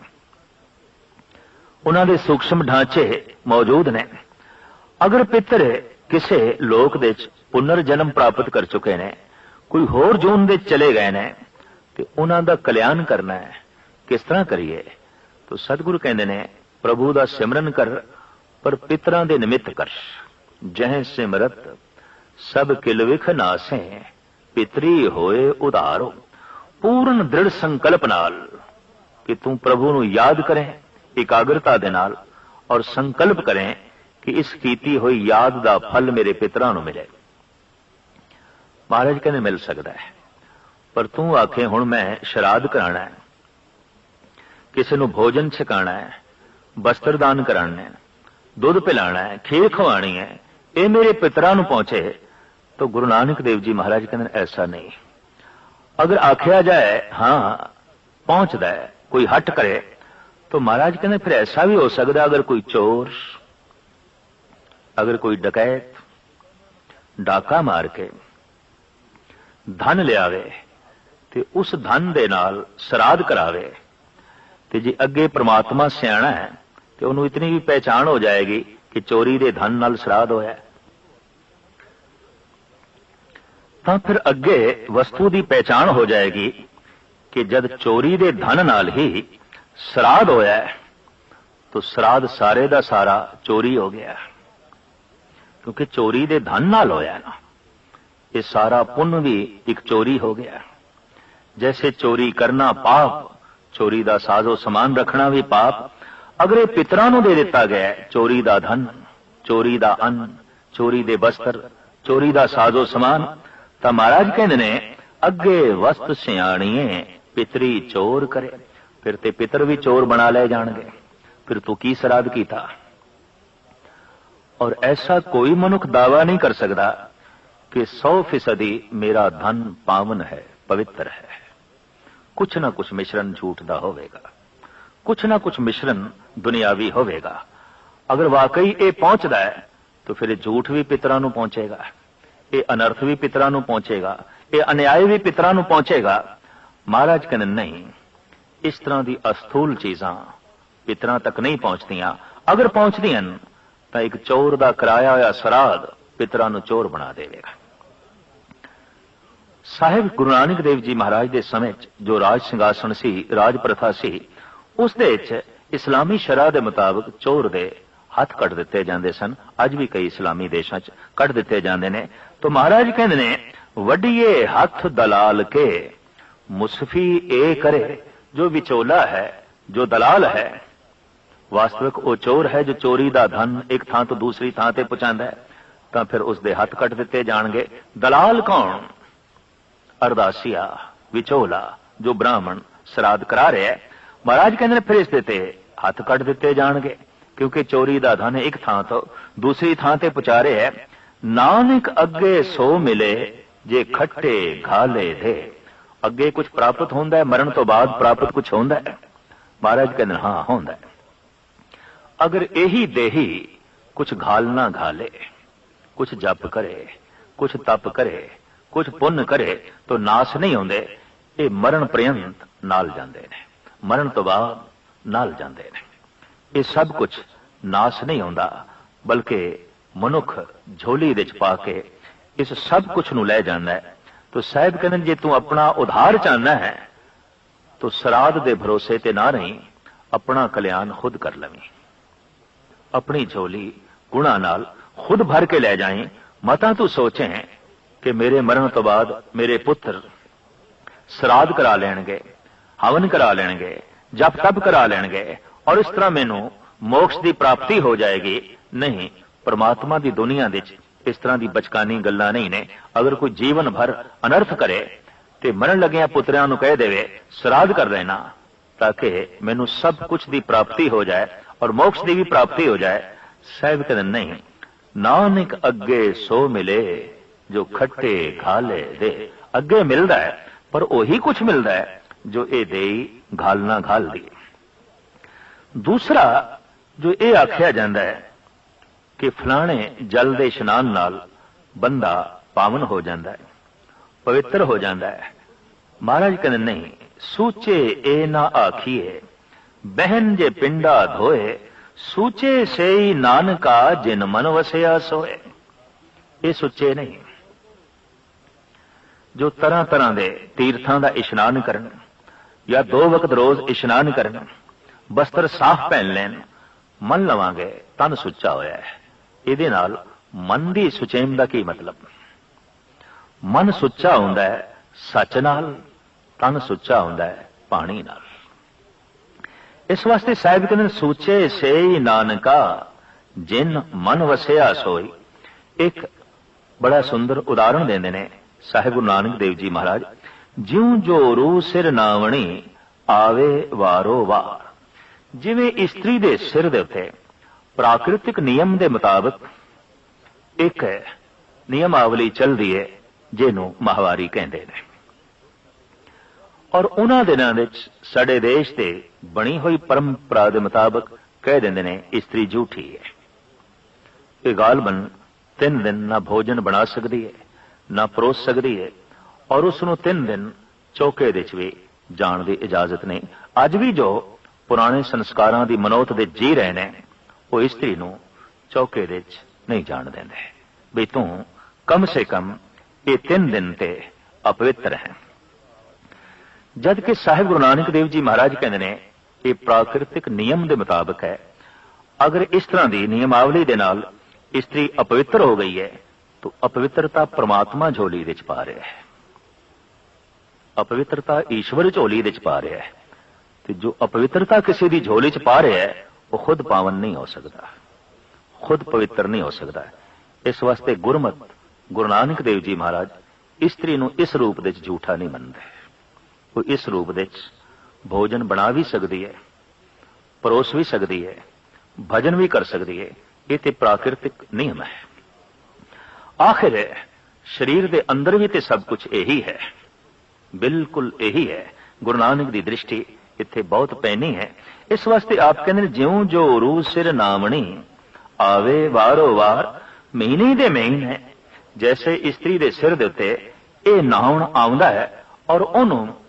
ਉਹਨਾਂ ਦੇ ਸੂਖਸ਼ਮ ਢਾਂਚੇ ਮੌਜੂਦ ਨੇ। ਅਗਰ ਪਿੱਤਰ ਕਿਸੇ ਲੋਕ ਦੇ ਚ ਪੁਨਰ ਜਨਮ ਪ੍ਰਾਪਤ ਕਰ ਚੁੱਕੇ ਨੇ, ਕੋਈ ਹੋਰ ਜੂਨ ਦੇ ਚਲੇ ਗਏ ਨੇ, ਤੇ ਉਹਨਾਂ ਦਾ ਕਲਿਆਣ ਕਰਨਾ ਹੈ, ਕਿਸ ਤਰ੍ਹਾਂ ਕਰੀਏ? ਤੋ ਸਤਿਗੁਰੂ ਕਹਿੰਦੇ ਨੇ, ਪ੍ਰਭੂ ਦਾ ਸਿਮਰਨ ਕਰ, ਪਰ ਪਿਤਰਾਂ ਦੇ ਨਿਮਿਤ ਕਰ। ਜਹ ਸਿਮਰਤ, ਸਭ ਕਿਲ ਵਿਖ ਨਾਸੇ, ਪਿਤਰੀ ਹੋਏ ਉਧਾਰੋ। ਪੂਰਨ ਦ੍ਰਿੜ ਸੰਕਲਪ ਨਾਲ, ਕਿ ਤੂੰ ਪ੍ਰਭੂ ਨੂੰ ਯਾਦ ਕਰੇ, ਇਕਾਗਰਤਾ ਦੇ ਨਾਲ, ਔਰ ਸੰਕਲਪ ਕਰੇ ਕਿ ਇਸ ਕੀਤੀ ਹੋਈ ਯਾਦ ਦਾ ਫਲ ਮੇਰੇ ਪਿਤਰਾਂ ਨੂੰ ਮਿਲੇ। ਮਹਾਰਾਜ ਕਹਿੰਦੇ, ਮਿਲ ਸਕਦਾ ਹੈ। ਪਰ ਤੂੰ ਆਖੇ, ਹੁਣ ਮੈਂ ਸ਼ਰਾਧ ਕਰਾਣਾ ਹੈ। ਕਿਸੇ ਨੂੰ ਭੋਜਨ ਛਕਾਣਾ ਹੈ, ਬਸਤਰ ਦਾਨ ਕਰਾਣਾ ਹੈ, ਦੁੱਧ ਪਿਲਾਣਾ ਹੈ, ਖੀਰ ਖਵਾਣੀ ਹੈ, ਇਹ ਮੇਰੇ ਪਿਤਰਾਂ ਨੂੰ ਪਹੁੰਚੇ। ਤਾਂ ਗੁਰੂ ਨਾਨਕ ਦੇਵ ਜੀ ਮਹਾਰਾਜ ਕਹਿੰਦੇ ਐਸਾ ਨਹੀਂ। ਅਗਰ ਆਖਿਆ ਜਾਏ, ਹਾਂ, ਪਹੁੰਚਦਾ ਹੈ, ਕੋਈ ਹਟ ਕਰੇ, ਤਾਂ ਮਹਾਰਾਜ ਕਹਿੰਦੇ, ਫਿਰ ਐਸਾ ਵੀ ਹੋ ਸਕਦਾ, ਅਗਰ ਕੋਈ ਚੋਰ ਅਗਰ ਕੋਈ ਡਕੈਤ ਡਾਕਾ ਮਾਰ ਕੇ ਧਨ ਲਿਆਵੇ ਤੇ ਉਸ ਧਨ ਦੇ ਨਾਲ ਸਰਾਧ ਕਰਾਵੇ ਤੇ ਜੇ ਅੱਗੇ ਪ੍ਰਮਾਤਮਾ ਸਿਆਣਾ ਹੈ ਤੇ ਉਹਨੂੰ ਇਤਨੀ ਵੀ ਪਹਿਚਾਣ ਹੋ ਜਾਏਗੀ ਕਿ ਚੋਰੀ ਦੇ ਧਨ ਨਾਲ ਸਰਾਧ ਹੋਇਆ ਤਾਂ ਫਿਰ ਅੱਗੇ ਵਸਤੂ ਦੀ ਪਹਿਚਾਣ ਹੋ ਜਾਏਗੀ ਕਿ ਜਦ ਚੋਰੀ ਦੇ ਧਨ ਨਾਲ ਹੀ ਸਰਾਧ ਹੋਇਆ ਤਾਂ ਸਰਾਧ ਸਾਰੇ ਦਾ ਸਾਰਾ ਚੋਰੀ ਹੋ ਗਿਆ ਕਿਉਂਕਿ ਚੋਰੀ ਦੇ ਧਨ ਨਾਲ ਹੋਇਆ ਨਾ। ਇਹ ਸਾਰਾ ਪੁੰਨ ਵੀ ਇੱਕ ਚੋਰੀ ਹੋ ਗਿਆ। ਜੈਸੇ ਚੋਰੀ ਕਰਨਾ ਪਾਪ, ਚੋਰੀ ਦਾ ਸਾਜ਼ੋ ਸਮਾਨ ਰੱਖਣਾ ਵੀ ਪਾਪ, ਅਗਰ ਇਹ ਪਿਤਰਾਂ ਨੂੰ ਦੇ ਦਿੱਤਾ ਗਿਆ ਚੋਰੀ ਦਾ ਧਨ, ਚੋਰੀ ਦਾ ਅੰਨ, ਚੋਰੀ ਦੇ ਬਸਤਰ, ਚੋਰੀ ਦਾ ਸਾਜ਼ੋ ਸਮਾਨ, ਤਾਂ ਮਹਾਰਾਜ ਕਹਿੰਦੇ ਨੇ, ਅੱਗੇ ਵਸਤ ਸਿਆਣੀਏ, ਪਿਤਰੀ ਚੋਰ ਕਰੇ, ਫਿਰ ਤੇ ਪਿਤਰ ਵੀ ਚੋਰ ਬਣਾ ਲੈ ਜਾਣਗੇ। ਫਿਰ ਤੂੰ ਕੀ ਸਰਾਧ ਕੀਤਾ? ਔਰ ਐਸਾ ਕੋਈ ਮਨੁੱਖ ਦਾਵਾ ਨਹੀਂ ਕਰ ਸਕਦਾ ਕਿ 100% ਮੇਰਾ ਧਨ ਪਾਵਨ ਹੈ, ਪਵਿੱਤਰ ਹੈ। ਕੁਛ ਨਾ ਕੁਛ ਮਿਸ਼ਰਨ ਝੂਠ ਦਾ ਹੋਵੇਗਾ। ਕੁਛ ਨਾ ਕੁਛ ਮਿਸ਼ਰਨ ਦੁਨਿਆਵੀ ਹੋਵੇਗਾ। ਅਗਰ ਵਾਕਈ ਇਹ ਪਹੁੰਚਦਾ ਹੈ, ਤਾਂ ਫਿਰ ਇਹ ਝੂਠ ਵੀ ਪਿਤਰਾਂ ਨੂੰ ਪਹੁੰਚੇਗਾ, ਇਹ ਅਨਰਥ ਵੀ ਪਿਤਰਾਂ ਨੂੰ ਪਹੁੰਚੇਗਾ, ਇਹ ਅਨਿਆਏ ਵੀ ਪਿਤਰਾਂ ਨੂੰ ਪਹੁੰਚੇਗਾ। ਮਹਾਰਾਜ ਕਹਿੰਦੇ, ਨਹੀਂ, ਇਸ ਤਰ੍ਹਾਂ ਦੀ ਅਸਥੂਲ ਚੀਜ਼ਾਂ ਪਿਤਰਾਂ ਤੱਕ ਨਹੀਂ ਪਹੁੰਚਦੀਆਂ। ਅਗਰ ਪਹੁੰਚਦੀਆਂ ਤਾਂ ਇੱਕ ਚੋਰ ਦਾ ਕਰਾਇਆ ਹੋਇਆ ਸਰਾਧ ਪਿਤਰਾਂ ਨੂੰ ਚੋਰ ਬਣਾ ਦੇਵੇਗਾ। ਸਾਹਿਬ ਗੁਰੂ ਨਾਨਕ ਦੇਵ ਜੀ ਮਹਾਰਾਜ ਦੇ ਸਮੇਂ 'ਚ ਜੋ ਰਾਜ ਸਿੰਘਾਸਣ ਸੀ, ਰਾਜ ਪ੍ਰਥਾ ਸੀ, ਉਸ ਦੇ ਵਿੱਚ ਇਸਲਾਮੀ ਸ਼ਰਾ ਦੇ ਮੁਤਾਬਕ ਚੋਰ ਦੇ ਹੱਥ ਕੱਟ ਦਿੱਤੇ ਜਾਂਦੇ ਸਨ। ਅੱਜ ਵੀ ਕਈ ਇਸਲਾਮੀ ਦੇਸ਼ਾਂ 'ਚ ਕੱਟ ਦਿੱਤੇ ਜਾਂਦੇ ਨੇ। ਤਾਂ ਮਹਾਰਾਜ ਕਹਿੰਦੇ ਨੇ ਵੱਡੀਏ ਹੱਥ ਦਲਾਲ ਕੇ, ਮੁਸਫੀ ਇਹ ਕਰੇ, ਜੋ ਵਿਚੋਲਾ ਹੈ, ਜੋ ਦਲਾਲ ਹੈ ਵਾਸਤਵਿਕ ਉਹ ਚੋਰ ਹੈ ਜੋ ਚੋਰੀ ਦਾ ਧਨ ਇੱਕ ਥਾਂ ਤੋਂ ਦੂਸਰੀ ਥਾਂ ਤੇ ਪਹੁੰਚਾਉਂਦਾ ਹੈ। ਤਾਂ ਫਿਰ ਉਸ ਦੇ ਹੱਥ ਕੱਟ ਦਿੱਤੇ ਜਾਣਗੇ, ਦਲਾਲ ਕੌਣ? ਅਰਦਾਸੀਆ ਵਿਚੋਲਾ, ਜੋ ਬ੍ਰਾਹਮਣ ਸਰਾਧ ਕਰਾ ਰਿਹਾ ਹੈ। ਮਹਾਰਾਜ ਕਹਿੰਦੇ ਨੇ ਫਿਰ ਇਸ ਦੇ ਤੇ ਹੱਥ ਕੱਟ ਦਿੱਤੇ ਜਾਣਗੇ, ਕਿਉਂਕਿ ਚੋਰੀ ਦਾ ਧਨ ਇੱਕ ਥਾਂ ਤੋਂ ਦੂਸਰੀ ਥਾਂ ਤੇ ਪਹੁੰਚਾ ਰਿਹਾ ਹੈ। ਨਾਨਕ ਅੱਗੇ ਸੋ ਮਿਲੇ, ਜੇ ਖੱਟੇ ਘਾਲੇ ਦੇ। ਅੱਗੇ ਕੁਝ ਪ੍ਰਾਪਤ ਹੁੰਦਾ ਹੈ, ਮਰਨ ਤੋਂ ਬਾਅਦ ਪ੍ਰਾਪਤ ਕੁਝ ਹੁੰਦਾ ਹੈ? ਮਹਾਰਾਜ ਕਹਿੰਦੇ ਹਾਂ, ਹੁੰਦਾ ਹੈ। ਅਗਰ ਇਹੀ ਦੇਹੀ ਕੁਝ ਘਾਲ ਨਾ ਘਾਲੇ ਕੁਝ ਜਪ ਕਰੇ ਕੁਝ ਤਪ ਕਰੇ ਕੁਝ ਪੁੰਨ ਕਰੇ, ਤਾਂ ਨਾਸ ਨਹੀਂ ਆਉਂਦੇ। ਇਹ ਮਰਨ ਪ੍ਰਯੰਤ ਨਾਲ ਜਾਂਦੇ ਨੇ। ਮਰਨ ਤੋਂ ਬਾਅਦ ਨਾਲ ਜਾਂਦੇ ਨੇ। ਇਹ ਸਭ ਕੁਝ ਨਾਸ ਨਹੀਂ ਆਉਂਦਾ, ਬਲਕਿ ਮਨੁੱਖ ਝੋਲੀ ਵਿੱਚ ਪਾ ਕੇ ਇਸ ਸਭ ਕੁਝ ਨੂੰ ਲੈ ਜਾਂਦਾ ਹੈ। ਤਾਂ ਸਾਹਿਬ ਕਹਿੰਦੇ ਜੇ ਤੂੰ ਆਪਣਾ ਉਧਾਰ ਚਾਹਨਾ ਹੈ, ਤਾਂ ਸਰਾਧ ਦੇ ਭਰੋਸੇ ਤੇ ਨਾ ਰਹੀਂ, ਆਪਣਾ ਕਲਿਆਣ ਖੁਦ ਕਰ ਲਵੇਂ। ਆਪਣੀ ਝੋਲੀ ਗੁਣਾ ਨਾਲ ਖੁਦ ਭਰ ਕੇ ਲੈ ਜਾਏ ਮਤਾ, ਤੂੰ ਸੋਚੇ ਕਿ ਮੇਰੇ ਮਰਨ ਤੋਂ ਬਾਅਦ ਮੇਰੇ ਪੁੱਤਰ ਸਰਾਧ ਕਰਾ ਲੈਣਗੇ, ਹਵਨ ਕਰਾ ਲੈਣਗੇ, ਜਪ ਤਪ ਕਰਾ ਲੈਣਗੇ ਔਰ ਇਸ ਤਰ੍ਹਾਂ ਮੈਨੂੰ ਮੋਕਸ਼ ਦੀ ਪ੍ਰਾਪਤੀ ਹੋ ਜਾਏਗੀ। ਨਹੀਂ, ਪਰਮਾਤਮਾ ਦੀ ਦੁਨੀਆ ਵਿੱਚ ਇਸ ਤਰ੍ਹਾਂ ਦੀ ਬਚਕਾਨੀ ਗੱਲਾਂ ਨਹੀਂ ਨੇ। ਅਗਰ ਕੋਈ ਜੀਵਨ ਭਰ ਅਨਰਥ ਕਰੇ ਤੇ ਮਰਨ ਲੱਗਿਆਂ ਪੁੱਤਰਿਆਂ ਨੂੰ ਕਹਿ ਦੇਵੇ, ਸਰਾਧ ਕਰ ਲੈਣਾ ਤਾਂ ਕਿ ਮੈਨੂੰ ਸਭ ਕੁਝ ਦੀ ਪ੍ਰਾਪਤੀ ਹੋ ਜਾਏ। ਔਰ ਮੋਕਸ਼ ਦੀ ਵੀ ਪ੍ਰਾਪਤੀ ਹੋ ਜਾਏ ਸਾਹਿਬ ਕਹਿੰਦੇ ਨਹੀਂ ਨਾਨਕ ਅੱਗੇ ਸੋ ਮਿਲੇ ਜੋ ਖੱਟੇ ਘਾਲੇ ਦੇ ਅੱਗੇ ਮਿਲਦਾ ਹੈ ਪਰ ਉਹੀ ਕੁਝ ਮਿਲਦਾ ਹੈ ਜੋ ਇਹ ਦੇਈ ਘਾਲਣਾ ਘਾਲਦੀ ਦੂਸਰਾ ਜੋ ਇਹ ਆਖਿਆ ਜਾਂਦਾ ਹੈ ਕਿ ਫਲਾਣੇ ਜਲ ਦੇ ਇਸ਼ਨਾਨ ਨਾਲ ਬੰਦਾ ਪਾਵਨ ਹੋ ਜਾਂਦਾ ਹੈ ਪਵਿੱਤਰ ਹੋ ਜਾਂਦਾ ਹੈ ਮਹਾਰਾਜ ਕਹਿੰਦੇ ਨਹੀਂ ਸੂਚੇ ਇਹ ਨਾ ਆਖੀਏ ਬਹਿਨ ਜੇ ਪਿੰਡਾ ਧੋਏ, ਸੂਚੇ ਸੇਈ ਨਾਨਕਾ ਜਿਨ ਮਨ ਵਸਿਆ ਸੋਏ। ਇਹ ਸੁੱਚੇ ਨਹੀਂ। ਜੋ ਤਰ੍ਹਾਂ ਤਰ੍ਹਾਂ ਦੇ ਤੀਰਥਾਂ ਦਾ ਇਸ਼ਨਾਨ ਕਰਨ, ਜਾਂ ਦੋ ਵਕਤ ਰੋਜ਼ ਇਸ਼ਨਾਨ ਕਰਨ, ਬਸਤਰ ਸਾਫ਼ ਪਹਿਨ ਲੈਣ, ਮਨ ਲਵਾਂਗੇ, ਤਨ ਸੁੱਚਾ ਹੋਇਆ ਹੈ। ਇਹਦੇ ਨਾਲ ਮਨ ਦੀ ਸੁਚੇਮ ਦਾ ਕੀ ਮਤਲਬ? ਮਨ ਸੁੱਚਾ ਹੁੰਦਾ ਹੈ ਸੱਚ ਨਾਲ, ਤਨ ਸੁੱਚਾ ਹੁੰਦਾ ਹੈ ਪਾਣੀ ਨਾਲ। ਇਸ ਵਾਸਤੇ ਸਾਹਿਬ ਕਹਿੰਦੇ ਸੋਚੇ ਸੇ ਨਾਨਕਾ, ਜਿਨ ਮਨ ਵਸਿਆ ਸੋਈ। ਇੱਕ ਬੜਾ ਸੁੰਦਰ ਉਦਾਹਰਣ ਦਿੰਦੇ ਨੇ ਸਾਹਿਬ ਗੁਰੂ ਨਾਨਕ ਦੇਵ ਜੀ ਮਹਾਰਾਜ। ਜਿਉ ਜੋ ਰੂ ਸਿਰ ਨਾਵਣੀ, ਆਵੇ ਵਾਰੋ ਵਾਰ। ਜਿਵੇਂ ਇਸਤਰੀ ਦੇ ਸਿਰ ਦੇ ਉੱਤੇ ਪ੍ਰਾਕ੍ਰਿਤਿਕ ਨਿਯਮ ਦੇ ਮੁਤਾਬਕ ਇੱਕ ਨਿਯਮਾਵਲੀ ਚੱਲਦੀ ਹੈ ਜਿਹਨੂੰ ਮਾਹਵਾਰੀ ਕਹਿੰਦੇ ਨੇ। ਔਰ ਉਹਨਾਂ ਦਿਨਾਂ ਵਿੱਚ ਸਾਡੇ ਦੇਸ਼ ਤੇ ਬਣੀ ਹੋਈ ਪਰੰਪਰਾ ਦੇ ਮੁਤਾਬਕ ਕਹਿ ਦਿੰਦੇ ਨੇ ਇਸਤਰੀ ਝੂਠੀ ਹੈ। ਇਹ ਗਾਲਬਨ ਤਿੰਨ ਦਿਨ ਨਾ ਭੋਜਨ ਬਣਾ ਸਕਦੀ ਹੈ, ਨਾ ਪਰੋਸ ਸਕਦੀ ਹੈ, ਔਰ ਉਸ ਨੂੰ ਤਿੰਨ ਦਿਨ ਚੌਕੇ ਦੇ ਵਿੱਚ ਵੀ ਜਾਣ ਦੀ ਇਜਾਜ਼ਤ ਨਹੀਂ। ਅੱਜ ਵੀ ਜੋ ਪੁਰਾਣੇ ਸੰਸਕਾਰਾਂ ਦੀ ਮਨੋਤ ਦੇ ਜੀ ਰਹੇ ਨੇ, ਉਹ ਇਸਤਰੀ ਨੂੰ ਚੌਕੇ ਦੇ ਵਿੱਚ ਨਹੀਂ ਜਾਣ ਦਿੰਦੇ। ਵੀ ਤੂੰ ਕਮ ਸੇ ਕਮ ਇਹ ਤਿੰਨ ਦਿਨ ਤੇ ਅਪਵਿੱਤਰ ਹੈ। ਜਦ ਕਿ ਸਾਹਿਬ ਗੁਰੂ ਨਾਨਕ ਦੇਵ ਜੀ ਮਹਾਰਾਜ ਕਹਿੰਦੇ ਨੇ ਇਹ ਪ੍ਰਾਕਿਰਤਿਕ ਨਿਯਮ ਦੇ ਮੁਤਾਬਕ ਹੈ, ਅਗਰ ਇਸ ਤਰ੍ਹਾਂ ਦੀ ਨਿਯਮਾਵਲੀ ਦੇ ਨਾਲ ਇਸਤਰੀ ਅਪਵਿੱਤਰ ਹੋ ਗਈ ਹੈ, ਤਾਂ ਅਪਵਿੱਤਰਤਾ ਪ੍ਰਮਾਤਮਾ ਝੋਲੀ ਵਿੱਚ ਪਾ ਰਿਹਾ ਹੈ। ਅਪਵਿੱਤਰਤਾ ਈਸ਼ਵਰ ਝੋਲੀ ਵਿੱਚ ਪਾ ਰਿਹਾ ਹੈ ਤੇ ਜੋ ਅਪਵਿੱਤਰਤਾ ਕਿਸੇ ਦੀ ਝੋਲੀ 'ਚ ਪਾ ਰਿਹਾ ਹੈ, ਉਹ ਖੁਦ ਪਾਵਨ ਨਹੀਂ ਹੋ ਸਕਦਾ। ਖੁਦ ਪਵਿੱਤਰ ਨਹੀਂ ਹੋ ਸਕਦਾ। ਇਸ ਵਾਸਤੇ ਗੁਰਮਤ ਗੁਰੂ ਨਾਨਕ ਦੇਵ ਜੀ ਮਹਾਰਾਜ ਇਸਤਰੀ ਨੂੰ ਇਸ ਰੂਪ ਵਿੱਚ ਝੂਠਾ ਨਹੀਂ ਮੰਨਦੇ। ਉਹ ਇਸ ਰੂਪ ਵਿੱਚ ਭੋਜਨ ਬਣਾ ਵੀ ਸਕਦੀ ਹੈ, ਪਰੋਸ ਵੀ ਸਕਦੀ ਹੈ, ਭਜਨ ਵੀ ਕਰ ਸਕਦੀ ਹੈ, ਇਹ ਤੇ ਪ੍ਰਾਕਿਰਤਿਕ ਨਿਯਮ ਹੈ। ਆਖਿਰ ਸਰੀਰ ਦੇ ਅੰਦਰ ਵੀ ਤੇ ਸਭ ਕੁਝ ਇਹੀ ਹੈ। ਬਿਲਕੁਲ ਇਹੀ ਹੈ। ਗੁਰੂ ਨਾਨਕ ਦੀ ਦ੍ਰਿਸ਼ਟੀ ਇੱਥੇ ਬਹੁਤ ਪੈਣੀ ਹੈ। ਇਸ ਵਾਸਤੇ ਆਪ ਕਹਿੰਦੇ ਨੇ, ਜਿਉਂ ਜੋ ਰੂ ਸਿਰ ਨਾਮਣੀ ਆਵੇ ਵਾਰੋ ਵਾਰ, ਮਹੀਨੇ ਦੇ ਮਹੀਨੇ, ਜੈਸੇ ਇਸਤਰੀ ਦੇ ਸਿਰ ਦੇ ਉੱਤੇ ਇਹ ਨਾਉਣ ਆਉਂਦਾ ਹੈ ਔਰ ਉਹਨੂੰ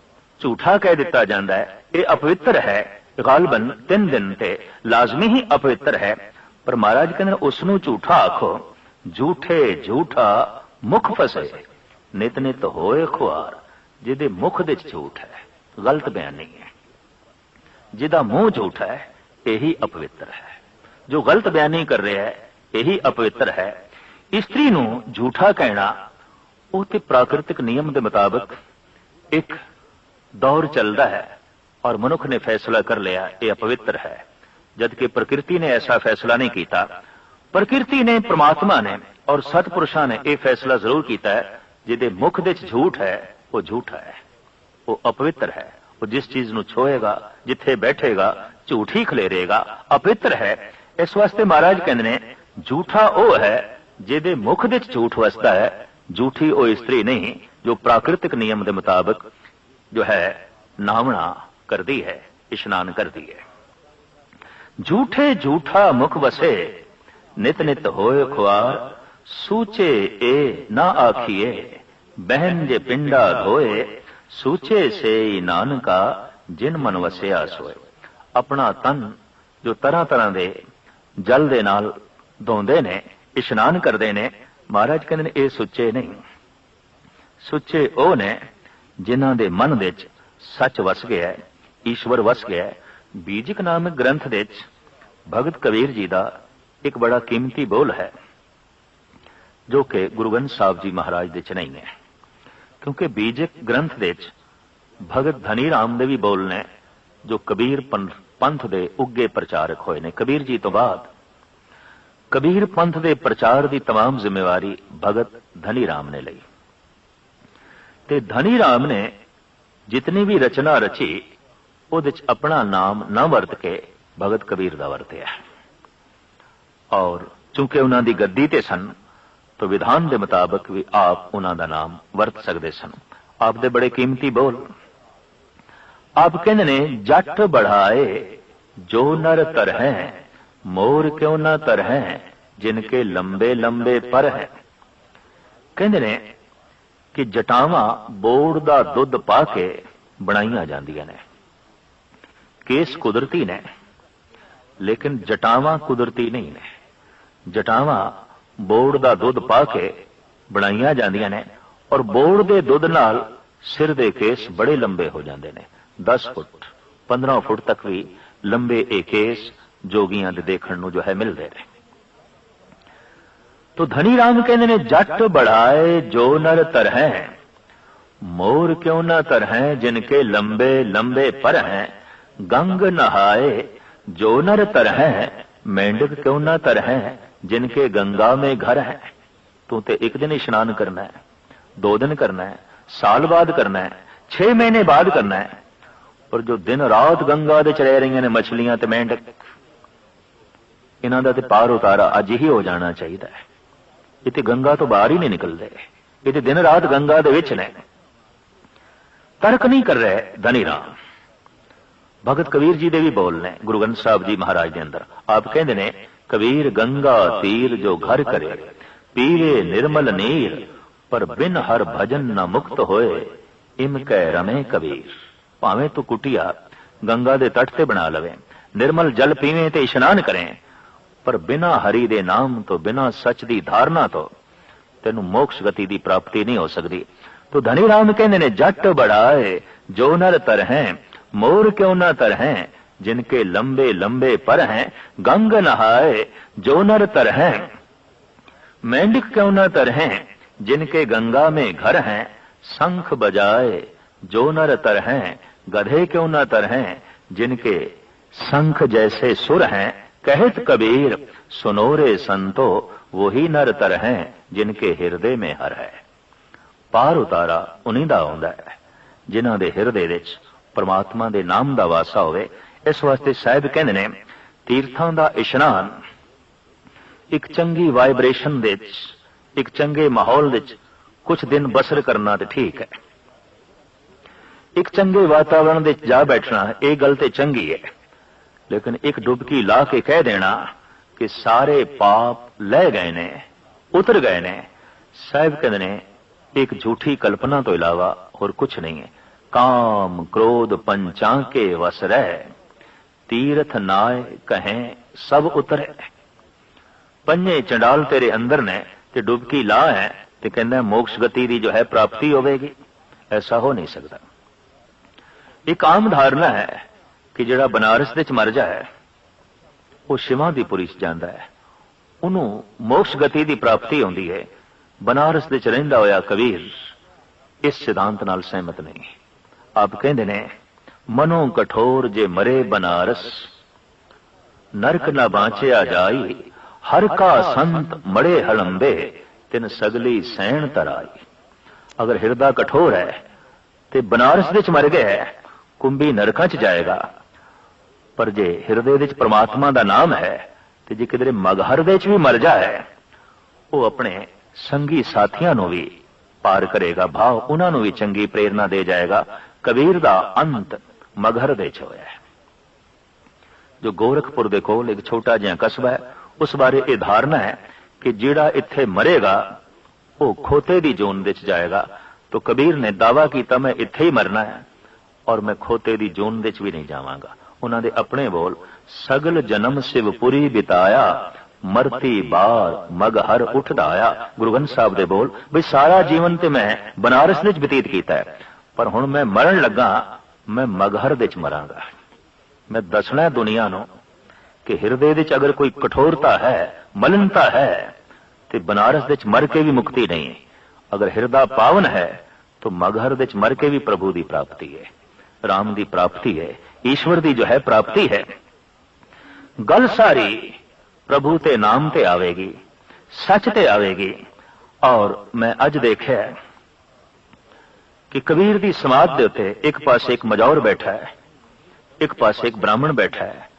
ਝੂਠਾ ਕਹਿ ਦਿੱਤਾ ਜਾਂਦਾ ਹੈ, ਇਹ ਅਪਵਿੱਤਰ ਹੈ। ਗਾਲਬਨ ਤਿੰਨ ਦਿਨ ਤੇ ਲਾਜ਼ਮੀ ਹੀ ਅਪਵਿੱਤਰ ਹੈ। ਪਰ ਮਹਾਰਾਜ ਕਹਿੰਦੇ ਉਸ ਨੂੰ ਝੂਠਾ ਆਖੋ। ਝੂਠੇ ਝੂਠਾ ਮੁਖ ਫਸੇ। ਨਿਤ ਨਿਤ ਹੋਏ ਖੁਆਰ, ਜਿਹਦੇ ਮੁਖ ਦੇ ਝੂਠ ਹੈ। ਗਲਤ ਬਿਆਨ ਨਹੀਂ ਹੈ। ਜਿਹਦਾ ਮੂੰਹ ਝੂਠਾ ਹੈ, ਇਹੀ ਅਪਵਿੱਤਰ ਹੈ। ਜੋ ਗਲਤ ਬਿਆਨੀ ਕਰ ਰਿਹਾ ਹੈ, ਇਹੀ ਅਪਵਿੱਤਰ ਹੈ। ਇਸਤਰੀ ਨੂੰ ਝੂਠਾ ਕਹਿਣਾ, ਉਹ ਤੇ ਪ੍ਰਾਕਿਰਤਿਕ ਨਿਯਮ ਦੇ ਮੁਤਾਬਕ ਇੱਕ ਦੌਰ ਚੱਲਦਾ ਹੈ ਔਰ ਮਨੁੱਖ ਨੇ ਫੈਸਲਾ ਕਰ ਲਿਆ ਇਹ ਅਪਵਿੱਤਰ ਹੈ ਜਦਕਿ ਪ੍ਰਕਿਰਤੀ ਨੇ ਐਸਾ ਫੈਸਲਾ ਨਹੀਂ ਕੀਤਾ ਪ੍ਰਕਿਰਤੀ ਨੇ ਪ੍ਰਮਾਤਮਾ ਨੇ ਔਰ ਸਤਪੁਰਸ਼ਾਂ ਨੇ ਇਹ ਫੈਸਲਾ ਜ਼ਰੂਰ ਕੀਤਾ ਹੈ ਜਿਹਦੇ ਮੁਖ ਦੇ ਵਿੱਚ ਝੂਠ ਹੈ ਉਹ ਝੂਠਾ ਹੈ ਉਹ ਅਪਵਿੱਤਰ ਹੈ ਉਹ ਜਿਸ ਚੀਜ਼ ਨੂੰ ਛੋਏਗਾ ਜਿੱਥੇ ਬੈਠੇਗਾ ਝੂਠ ਹੀ ਖਲੇਰੇਗਾ ਅਪਵਿੱਤਰ ਹੈ ਇਸ ਵਾਸਤੇ ਮਹਾਰਾਜ ਕਹਿੰਦੇ ਨੇ ਝੂਠਾ ਉਹ ਹੈ ਜਿਹਦੇ ਮੁਖ ਦੇ ਵਿੱਚ ਝੂਠ ਵਸਦਾ ਹੈ ਝੂਠੀ ਉਹ ਇਸਤਰੀ ਨਹੀਂ ਜੋ ਪ੍ਰਾਕਿਰਤਿਕ ਨਿਯਮ ਦੇ ਮੁਤਾਬਕ ਜੋ ਹੈ ਨਾਵਣਾ ਕਰਦੀ ਹੈ ਇਸ਼ਨਾਨ ਕਰਦੀ ਹੈ ਝੂਠੇ ਝੂਠਾ ਮੁਖ ਵਸੇ ਨਿਤ ਨਿਤ ਹੋਏ ਖੁਆਰ ਸੂਚੇ ਏ ਨਾ ਆਖੀਏ ਬਹਿਨ ਜੇ ਪਿੰਡਾ ਧੋਏ ਸੂਚੇ ਸੇ ਨਾਨਕਾ ਜਿਨ ਮਨ ਵਸਿਆ ਸੋਏ ਆਪਣਾ ਤਨ ਜੋ ਤਰ੍ਹਾਂ ਤਰ੍ਹਾਂ ਦੇ ਜਲ ਦੇ ਨਾਲ ਧੋਂਦੇ ਨੇ ਇਸ਼ਨਾਨ ਕਰਦੇ ਨੇ ਮਹਾਰਾਜ ਕਹਿੰਦੇ ਨੇ ਇਹ ਸੁੱਚੇ ਨਹੀਂ ਸੁੱਚੇ ਉਹ ਨੇ ਜਿਨ੍ਹਾਂ ਦੇ ਮਨ ਵਿੱਚ ਸੱਚ ਵਸ ਗਿਆ ਹੈ ਈਸ਼ਵਰ ਵਸ ਗਿਆ ਹੈ ਬੀਜਿਕ ਨਾਮਕ ਗ੍ਰੰਥ ਵਿੱਚ ਭਗਤ ਕਬੀਰ ਜੀ ਦਾ ਇੱਕ ਬੜਾ ਕੀਮਤੀ ਬੋਲ ਹੈ ਜੋ ਕਿ ਗੁਰੂ ਗ੍ਰੰਥ ਸਾਹਿਬ ਜੀ ਮਹਾਰਾਜ ਦੇ ਚ ਨਹੀਂ ਹੈ ਕਿਉਂਕਿ ਬੀਜਿਕ ਗ੍ਰੰਥ ਦੇ ਵਿੱਚ ਭਗਤ ਧਨੀ ਰਾਮ ਦੇ ਵੀ ਬੋਲ ਨੇ ਜੋ ਕਬੀਰ ਪੰਥ ਦੇ ਉੱਗੇ ਪ੍ਰਚਾਰਕ ਹੋਏ ਨੇ ਕਬੀਰ ਜੀ ਤੋਂ ਬਾਅਦ ਕਬੀਰ ਪੰਥ ਦੇ ਪ੍ਰਚਾਰ ਦੀ तमाम ਜ਼ਿੰਮੇਵਾਰੀ ਭਗਤ ਧਨੀ ਰਾਮ ਨੇ ਲਈ ਤੇ ਧਨੀ ਰਾਮ ਨੇ ਜਿਤਨੀ ਵੀ ਰਚਨਾ ਰਚੀ, ਉਹਦੇ ਚ ਆਪਣਾ ਨਾਮ ਨਾ ਵਰਤ ਕੇ ਭਗਤ ਕਬੀਰ ਦਾ ਵਰਤਿਆ ਔਰ ਚੂੰਕਿ ਉਹਨਾਂ ਦੀ ਗੱਦੀ ਤੇ ਸਨ, ਤਾਂ ਵਿਧਾਨ ਦੇ ਮੁਤਾਬਕ ਵੀ ਆਪ ਉਹਨਾਂ ਦਾ ਨਾਮ ਵਰਤ ਸਕਦੇ ਸਨ। ਆਪ ਦੇ ਬੜੇ ਕੀਮਤੀ ਬੋਲ। ਆਪ ਕਹਿੰਦੇ ਨੇ, ਜੱਟ ਬੜਾਏ, ਜੋ ਨਰ ਤਰ ਹੈ, ਮੋਰ ਕਿਉਂ ਨਾ ਤਰ ਹੈ, ਜਿਨ ਕੇ ਲੰਬੇ ਲੰਬੇ ਪਰ ਹੈ। ਕਹਿੰਦੇ ਨੇ ਕਿ ਜਟਾਵਾਂ ਬੋੜ ਦਾ ਦੁੱਧ ਪਾ ਕੇ ਬਣਾਈਆਂ ਜਾਂਦੀਆਂ ਨੇ। ਕੇਸ ਕੁਦਰਤੀ ਨੇ, ਲੇਕਿਨ ਜਟਾਵਾਂ ਕੁਦਰਤੀ ਨਹੀਂ ਨੇ। ਜਟਾਵਾਂ ਬੋੜ ਦਾ ਦੁੱਧ ਪਾ ਕੇ ਬਣਾਈਆਂ ਜਾਂਦੀਆਂ ਨੇ ਔਰ ਬੋੜ ਦੇ ਦੁੱਧ ਨਾਲ ਸਿਰ ਦੇ ਕੇਸ ਬੜੇ ਲੰਬੇ ਹੋ ਜਾਂਦੇ ਨੇ। 10 ਫੁੱਟ 15 ਫੁੱਟ ਤੱਕ ਵੀ ਲੰਬੇ ਇਹ ਕੇਸ ਜੋਗੀਆਂ ਦੇ ਦੇਖਣ ਨੂੰ ਜੋ ਹੈ ਮਿਲਦੇ ਨੇ। تو دھنی رام کہنے نے، جٹ بڑھائے جو نر تر ہیں، مور کیوں نہ تر ہیں جن کے لمبے لمبے پر ہیں، گنگ نہائے جو نر تر ہیں، مینڈک کیوں نہ تر ہیں جن کے گنگا میں گھر ہیں، تو تے ایک دن اشنان کرنا ہے، دو دن کرنا ہے، سال بعد کرنا ہے چھ مہینے بعد کرنا ہے اور جو دن رات گنگا دے چلے رہی نے مچھلیاں تے مینڈک انہوں دا پار اتارا، اج ہی ہو جانا چاہیے ਇਹ ਤੇ ਗੰਗਾ ਤੋਂ ਬਾਹਰ ਹੀ ਨਹੀਂ ਨਿਕਲਦੇ। ਇਹ ਤੇ ਦਿਨ ਰਾਤ ਗੰਗਾ ਦੇ ਵਿੱਚ ਨੇ। ਤਰਕ ਨਹੀਂ ਕਰ ਰਹੇ ਧਨੀ ਰਾਮ। ਭਗਤ ਕਬੀਰ ਜੀ ਦੇ ਵੀ ਬੋਲ ਨੇ, ਗੁਰੂ ਗ੍ਰੰਥ ਸਾਹਿਬ ਜੀ ਮਹਾਰਾਜ ਦੇ ਅੰਦਰ। ਆਪ ਕਹਿੰਦੇ ਨੇ, ਕਬੀਰ ਗੰਗਾ ਤੀਰ ਜੋ ਘਰ ਕਰੇ ਪੀਵੇ ਨਿਰਮਲ ਨੀਰ, ਪਰ ਬਿਨ ਹਰ ਭਜਨ ਨਾ ਮੁਕਤ ਹੋਏ, ਇਮ ਕਹਿ ਰਮੇ ਕਬੀਰ। ਭਾਵੇਂ ਤੂੰ ਕੁਟਿਆ, ਗੰਗਾ ਦੇ ਤੱਟ ਤੇ ਬਣਾ ਲਵੇ, ਨਿਰਮਲ ਜਲ ਪੀਵੇਂ ਤੇ ਇਸ਼ਨਾਨ ਕਰੇ ਪਰ ਬਿਨਾ ਹਰੀ ਦੇ ਨਾਮ ਤੋਂ ਬਿਨਾ ਸੱਚ ਦੀ ਧਾਰਨਾ ਤੋਂ ਤੈਨੂੰ ਮੋਕਸ਼ ਗਤੀ ਦੀ ਪ੍ਰਾਪਤੀ ਨਹੀਂ ਹੋ ਸਕਦੀ ਤੋ ਧਨੀ ਰਾਮ ਕਹਿੰਦੇ ਨੇ ਜੱਟ ਬੜਾਏ ਜੋ ਨਰ ਤਰ ਹੈ मोर क्यों न तर हैं जिनके लंबे लंबे पर हैं गंग नहाए जो नर तर हैं मेंढक क्यों न तर हैं जिनके गंगा में घर हैं शंख बजाए जो नर तर हैं गधे क्यों न तर हैं जिनके शंख जैसे सुर हैं कहत कबीर सुनोरे संतो वही नर तर हैं जिनके ਹਿਰਦੇ में ਹਰ ਹੈ ਪਾਰ ਉਤਾਰਾ ਉਨੀ ਦਾ ਆਉਂਦਾ ਹੈ ਜਿਨ੍ਹਾਂ ਦੇ ਹਿਰਦੇ ਵਿੱਚ ਪਰਮਾਤਮਾ ਦੇ ਨਾਮ ਦਾ ਵਾਸਾ ਹੋਵੇ ਇਸ ਵਾਸਤੇ ਸਾਹਿਬ ਕਹਿੰਦੇ ਨੇ ਤੀਰਥਾਂ ਦਾ ਇਸ਼ਨਾਨ ਇੱਕ ਚੰਗੀ ਵਾਈਬ੍ਰੇਸ਼ਨ ਦੇ ਵਿੱਚ ਇੱਕ ਚੰਗੇ ਮਾਹੌਲ ਵਿੱਚ ਕੁਝ ਦਿਨ ਬਸਰ ਕਰਨਾ ਤੇ ਠੀਕ ਹੈ ਇੱਕ ਚੰਗੇ ਵਾਤਾਵਰਣ ਵਿੱਚ ਜਾ ਬੈਠਣਾ ਇਹ ਗੱਲ ਤੇ ਚੰਗੀ ਹੈ ਲੇਕਿਨ ਇੱਕ ਡੁਬਕੀ ਲਾ ਕੇ ਕਹਿ ਦੇਣਾ ਕਿ ਸਾਰੇ ਪਾਪ ਲੈ ਗਏ ਨੇ ਉਤਰ ਗਏ ਨੇ ਸਾਹਿਬ ਕਹਿੰਦੇ ਨੇ ਇੱਕ ਝੂਠੀ ਕਲਪਨਾ ਤੋਂ ਇਲਾਵਾ ਹੋਰ ਕੁਝ ਨਹੀਂ ਹੈ ਕਾਮ ਕ੍ਰੋਧ ਪੰਚਾਂ ਕੇ ਵਸ ਰਹਿ ਤੀਰਥ ਨਾਏ ਕਹੇ ਸਭ ਉਤਰੇ ਪੰਜੇ ਚੰਡਾਲ ਤੇਰੇ ਅੰਦਰ ਨੇ ਤੇ ਡੁਬਕੀ ਲਾ ਹੈ ਤੇ ਕਹਿੰਦਾ ਮੋਕਸ਼ ਗਤੀ ਦੀ ਜੋ ਹੈ ਪ੍ਰਾਪਤੀ ਹੋਵੇਗੀ ਐਸਾ ਹੋ ਨਹੀਂ ਸਕਦਾ ਇੱਕ ਆਮ ਧਾਰਨਾ ਹੈ ਕਿ ਜਿਹੜਾ ਬਨਾਰਸ ਦੇ ਚ ਮਰ ਜਾਏ, ਉਹ ਸ਼ਿਵਾਂ ਦੀ ਪੁਰੀ ਚ ਜਾਂਦਾ ਹੈ। ਉਹਨੂੰ ਮੋਕਸ਼ ਗਤੀ ਦੀ ਪ੍ਰਾਪਤੀ ਹੁੰਦੀ ਹੈ। ਬਨਾਰਸ ਦੇ ਚ ਰਹਿੰਦਾ ਹੋਇਆ ਕਬੀਰ ਇਸ ਸਿਧਾਂਤ ਨਾਲ ਸਹਿਮਤ ਨਹੀਂ। ਆਪ ਕਹਿੰਦੇ ਨੇ, ਮਨੋ ਕਠੋਰ ਜੇ ਮਰੇ ਬਨਾਰਸ, ਨਰਕ ਨਾ ਬਾਂਚਿਆ ਜਾਈ, ਹਰ ਕਾ ਸੰਤ ਮੜੇ ਹਲੰਬੇ, ਤਿਨ ਸਗਲੀ ਸੈਣ ਤਰਾਈ। ਅਗਰ ਹਿਰਦਾ ਕਠੋਰ ਹੈ, ਤੇ ਬਨਾਰਸ ਦੇ ਚ ਮਰ ਗਿਆ ਕੁੰਭੀ ਨਰਕਾਂ 'ਚ ਜਾਏਗਾ। ਪਰ ਜੇ ਹਿਰਦੇ ਵਿੱਚ ਪ੍ਰਮਾਤਮਾ ਦਾ ਨਾਮ ਹੈ, ਤੇ ਜੇ ਕਿਧਰੇ ਮਗਹਰ ਵਿੱਚ ਵੀ ਮਰ ਜਾਏ, ਉਹ ਆਪਣੇ ਸੰਗੀ ਸਾਥੀਆਂ ਨੂੰ ਵੀ ਪਾਰ ਕਰੇਗਾ, ਭਾਵ ਉਹਨਾਂ ਨੂੰ ਵੀ ਚੰਗੀ ਪ੍ਰੇਰਣਾ ਦੇ ਜਾਏਗਾ। ਕਬੀਰ ਦਾ ਅੰਤ ਮਗਹਰ ਦੇ ਚ ਹੋਇਆ ਹੈ। ਜੋ ਗੋਰਖਪੁਰ ਦੇ ਕੋਲ ਇੱਕ ਛੋਟਾ ਜਿਹਾ ਕਸਬਾ ਹੈ, ਉਸ ਬਾਰੇ ਇਹ ਧਾਰਨਾ ਹੈ ਕਿ ਜਿਹੜਾ ਇੱਥੇ ਮਰੇਗਾ, ਉਹ ਖੋਤੇ ਦੀ ਜੋਨ ਵਿੱਚ ਜਾਏਗਾ। ਤਾਂ ਕਬੀਰ ਨੇ ਦਾਵਾ ਕੀਤਾ, ਮੈਂ ਇੱਥੇ ਹੀ ਮਰਨਾ ਹੈ ਔਰ ਮੈਂ ਖੋਤੇ ਦੀ ਜੋਨ ਵਿੱਚ ਵੀ ਨਹੀਂ ਜਾਵਾਂਗਾ। ਉਹਨਾਂ ਦੇ ਆਪਣੇ ਬੋਲ, ਸਗਲ ਜਨਮ ਸਿਵਪੁਰੀ ਬਿਤਾਇਆ, ਮਰਤੀ ਬਾਰ ਮਗਹਰ ਉੱਠਦਾ ਆਇਆ ਗੁਰੂ ਗ੍ਰੰਥ ਸਾਹਿਬ ਦੇ ਬੋਲ ਵੀ ਸਾਰਾ ਜੀਵਨ ਤੇ ਮੈਂ ਬਨਾਰਸ ਵਿੱਚ ਬਤੀਤ ਕੀਤਾ ਹੈ, ਪਰ ਹੁਣ ਮੈਂ ਮਰਨ ਲੱਗਾ, ਮੈਂ ਮਗਹਰ ਵਿੱਚ ਮਰਾਂਗਾ। ਮੈਂ ਦੱਸਣਾ ਦੁਨੀਆ ਨੂੰ ਕਿ ਹਿਰਦੇ ਵਿੱਚ ਅਗਰ ਕੋਈ ਕਠੋਰਤਾ ਹੈ, ਮਲਨਤਾ ਹੈ, ਤੇ ਬਨਾਰਸ ਵਿੱਚ ਮਰ ਕੇ ਵੀ ਮੁਕਤੀ ਨਹੀਂ ਹੈ। ਅਗਰ ਹਿਰਦਾ ਪਾਵਨ ਹੈ, ਤਾਂ ਮਗਹਰ ਵਿੱਚ ਮਰ ਕੇ ਵੀ ਪ੍ਰਭੂ ਦੀ ਪ੍ਰਾਪਤੀ ਹੈ, ਰਾਮ ਦੀ ਪ੍ਰਾਪਤੀ ਹੈ ਈਸ਼ਵਰ ਦੀ ਜੋ ਹੈ ਪ੍ਰਾਪਤੀ ਹੈ। ਗੱਲ ਸਾਰੀ ਪ੍ਰਭੂ ਤੇ ਨਾਮ ਤੇ ਆਵੇਗੀ, ਸੱਚ ਤੇ ਆਵੇਗੀ। ਔਰ ਮੈਂ ਅੱਜ ਦੇਖਿਆ ਕਿ ਕਬੀਰ ਦੀ ਸਮਾਧ ਦੇ ਉੱਤੇ ਇੱਕ ਪਾਸੇ ਇੱਕ ਮਜੌਰ ਬੈਠਾ ਹੈ, ਇੱਕ ਪਾਸੇ ਇੱਕ ਬ੍ਰਾਹਮਣ ਬੈਠਾ ਹੈ।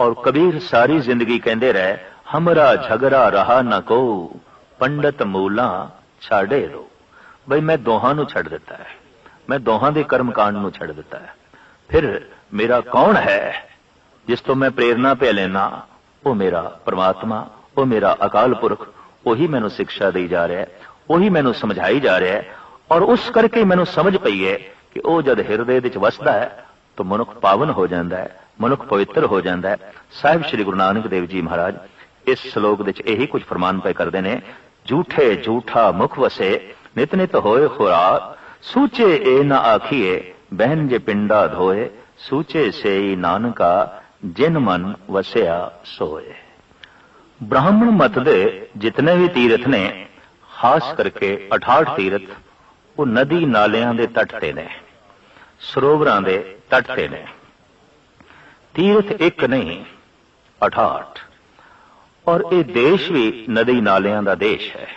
ਔਰ ਕਬੀਰ ਸਾਰੀ ਜ਼ਿੰਦਗੀ ਕਹਿੰਦੇ ਰਹੇ, ਹਮਰਾ ਝਗੜਾ ਰਹਾ ਨਾ ਕੋ ਪੰਡਤ ਮੂਲਾ ਛਾੜੇ ਦੋ ਬਈ ਮੈਂ ਦੋਹਾਂ ਨੂੰ ਛੱਡ ਦਿੱਤਾ ਹੈ। ਮੈਂ ਦੋਹਾਂ ਦੇ ਕਰਮ ਕਾਂਡ ਨੂੰ ਛੱਡ ਦਿੱਤਾ ਹੈ। ਫਿਰ ਮੇਰਾ ਕੌਣ ਹੈ? ਜਿਸ ਤੋਂ ਮੈਂ ਪ੍ਰੇਰਣਾ ਪੈ ਲੈਣਾ ਉਹ ਮੇਰਾ ਪ੍ਰਮਾਤਮਾ, ਉਹ ਮੇਰਾ ਅਕਾਲ ਪੁਰਖ, ਉਹੀ ਮੈਨੂੰ ਸਿੱਖਿਆ ਦੇਈ ਜਾ ਰਿਹਾ ਹੈ, ਉਹੀ ਮੈਨੂੰ ਸਮਝਾਈ ਜਾ ਰਿਹਾ ਹੈ, ਔਰ ਉਸ ਕਰਕੇ ਮੈਨੂੰ ਸਮਝ ਪਈ ਹੈ ਕਿ ਉਹ ਜਦ ਹਿਰਦੇ ਵਿੱਚ ਵਸਦਾ ਹੈ, ਤਾਂ ਮਨੁੱਖ ਪਾਵਨ ਹੋ ਜਾਂਦਾ ਹੈ, ਮਨੁੱਖ ਪਵਿੱਤਰ ਹੋ ਜਾਂਦਾ ਹੈ। ਸਾਹਿਬ ਸ੍ਰੀ ਗੁਰੂ ਨਾਨਕ ਦੇਵ ਜੀ ਮਹਾਰਾਜ, ਇਸ ਸ਼ਲੋਕ ਵਿੱਚ ਇਹੀ ਕੁਝ ਫਰਮਾਨ ਪਏ ਕਰਦੇ ਨੇ, ਝੂਠੇ ਝੂਠਾ ਮੁਖ ਵਸੇ, ਨਿਤ ਨਿਤ ਹੋਏ ਖੁਰਾਕ, ਸੂਚੇ ਏ ਨਾ ਆਖੀਏ ਬਹਿਨ ਜੇ ਪਿੰਡਾ ਧੋਏ ਸੂਚੇ ਸੇਈ ਨਾਨਕਾ, ਜਿਨ ਮਨ ਵਸਿਆ ਸੋਏ। ਬ੍ਰਾਹਮਣ ਮਤ ਦੇ ਜਿਤਨੇ ਵੀ ਤੀਰਥ ਨੇ, ਖਾਸ ਕਰਕੇ 68 ਤੀਰਥ, ਉਹ ਨਦੀ ਨਾਲਿਆਂ ਦੇ ਤੱਟ ਤੇ ਨੇ, ਸਰੋਵਰਾਂ ਦੇ ਤੱਟ ਤੇ ਨੇ। ਤੀਰਥ ਇੱਕ ਨਹੀਂ 68 ਔਰ ਇਹ ਦੇਸ਼ ਵੀ ਨਦੀ ਨਾਲਿਆਂ ਦਾ ਦੇਸ਼ ਹੈ।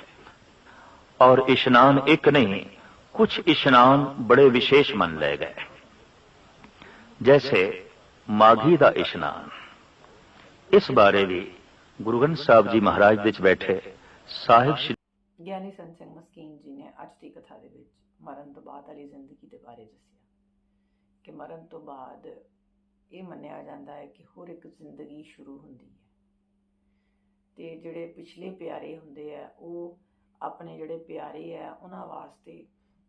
ਔਰ ਇਸ਼ਨਾਨ ਇੱਕ ਨਹੀਂ ਕੁਝ ਇਸ਼ਨਾਨ ਬੜੇ ਵਿਸ਼ੇਸ਼ ਮੰਨ ਲਏ ਗਏ। ਜੈਸੇ ਮਾਘੀ ਦਾ ਇਸ਼ਨਾਨ ਇਸ ਬਾਰੇ ਵੀ ਗੁਰੂ ਗ੍ਰੰਥ ਸਾਹਿਬ ਜੀ ਮਹਾਰਾਜ ਵਿੱਚ ਬੈਠੇ ਸਾਹਿਬ ਸ਼੍ਰੀ ਗਿਆਨੀ ਸੰਤ ਸਿੰਘ ਮਸਕੀਨ ਜੀ ਨੇ ਅੱਜ ਦੀ ਕਥਾ ਦੇ ਵਿੱਚ ਮਰਨ ਤੋਂ ਬਾਅਦ ਵਾਲੀ ਜ਼ਿੰਦਗੀ ਦੇ ਬਾਰੇ ਦੱਸਿਆ ਕਿ ਮਰਨ ਤੋਂ ਬਾਅਦ ਇਹ ਮੰਨਿਆ ਜਾਂਦਾ ਹੈ ਕਿ ਹੋਰ ਇੱਕ ਜ਼ਿੰਦਗੀ ਸ਼ੁਰੂ ਹੁੰਦੀ ਹੈ ਤੇ ਜਿਹੜੇ ਪਿਛਲੇ ਪਿਆਰੇ ਹੁੰਦੇ ਆ ਉਹ ਆਪਣੇ ਜਿਹੜੇ ਪਿਆਰੇ ਆ ਉਹਨਾਂ ਵਾਸਤੇ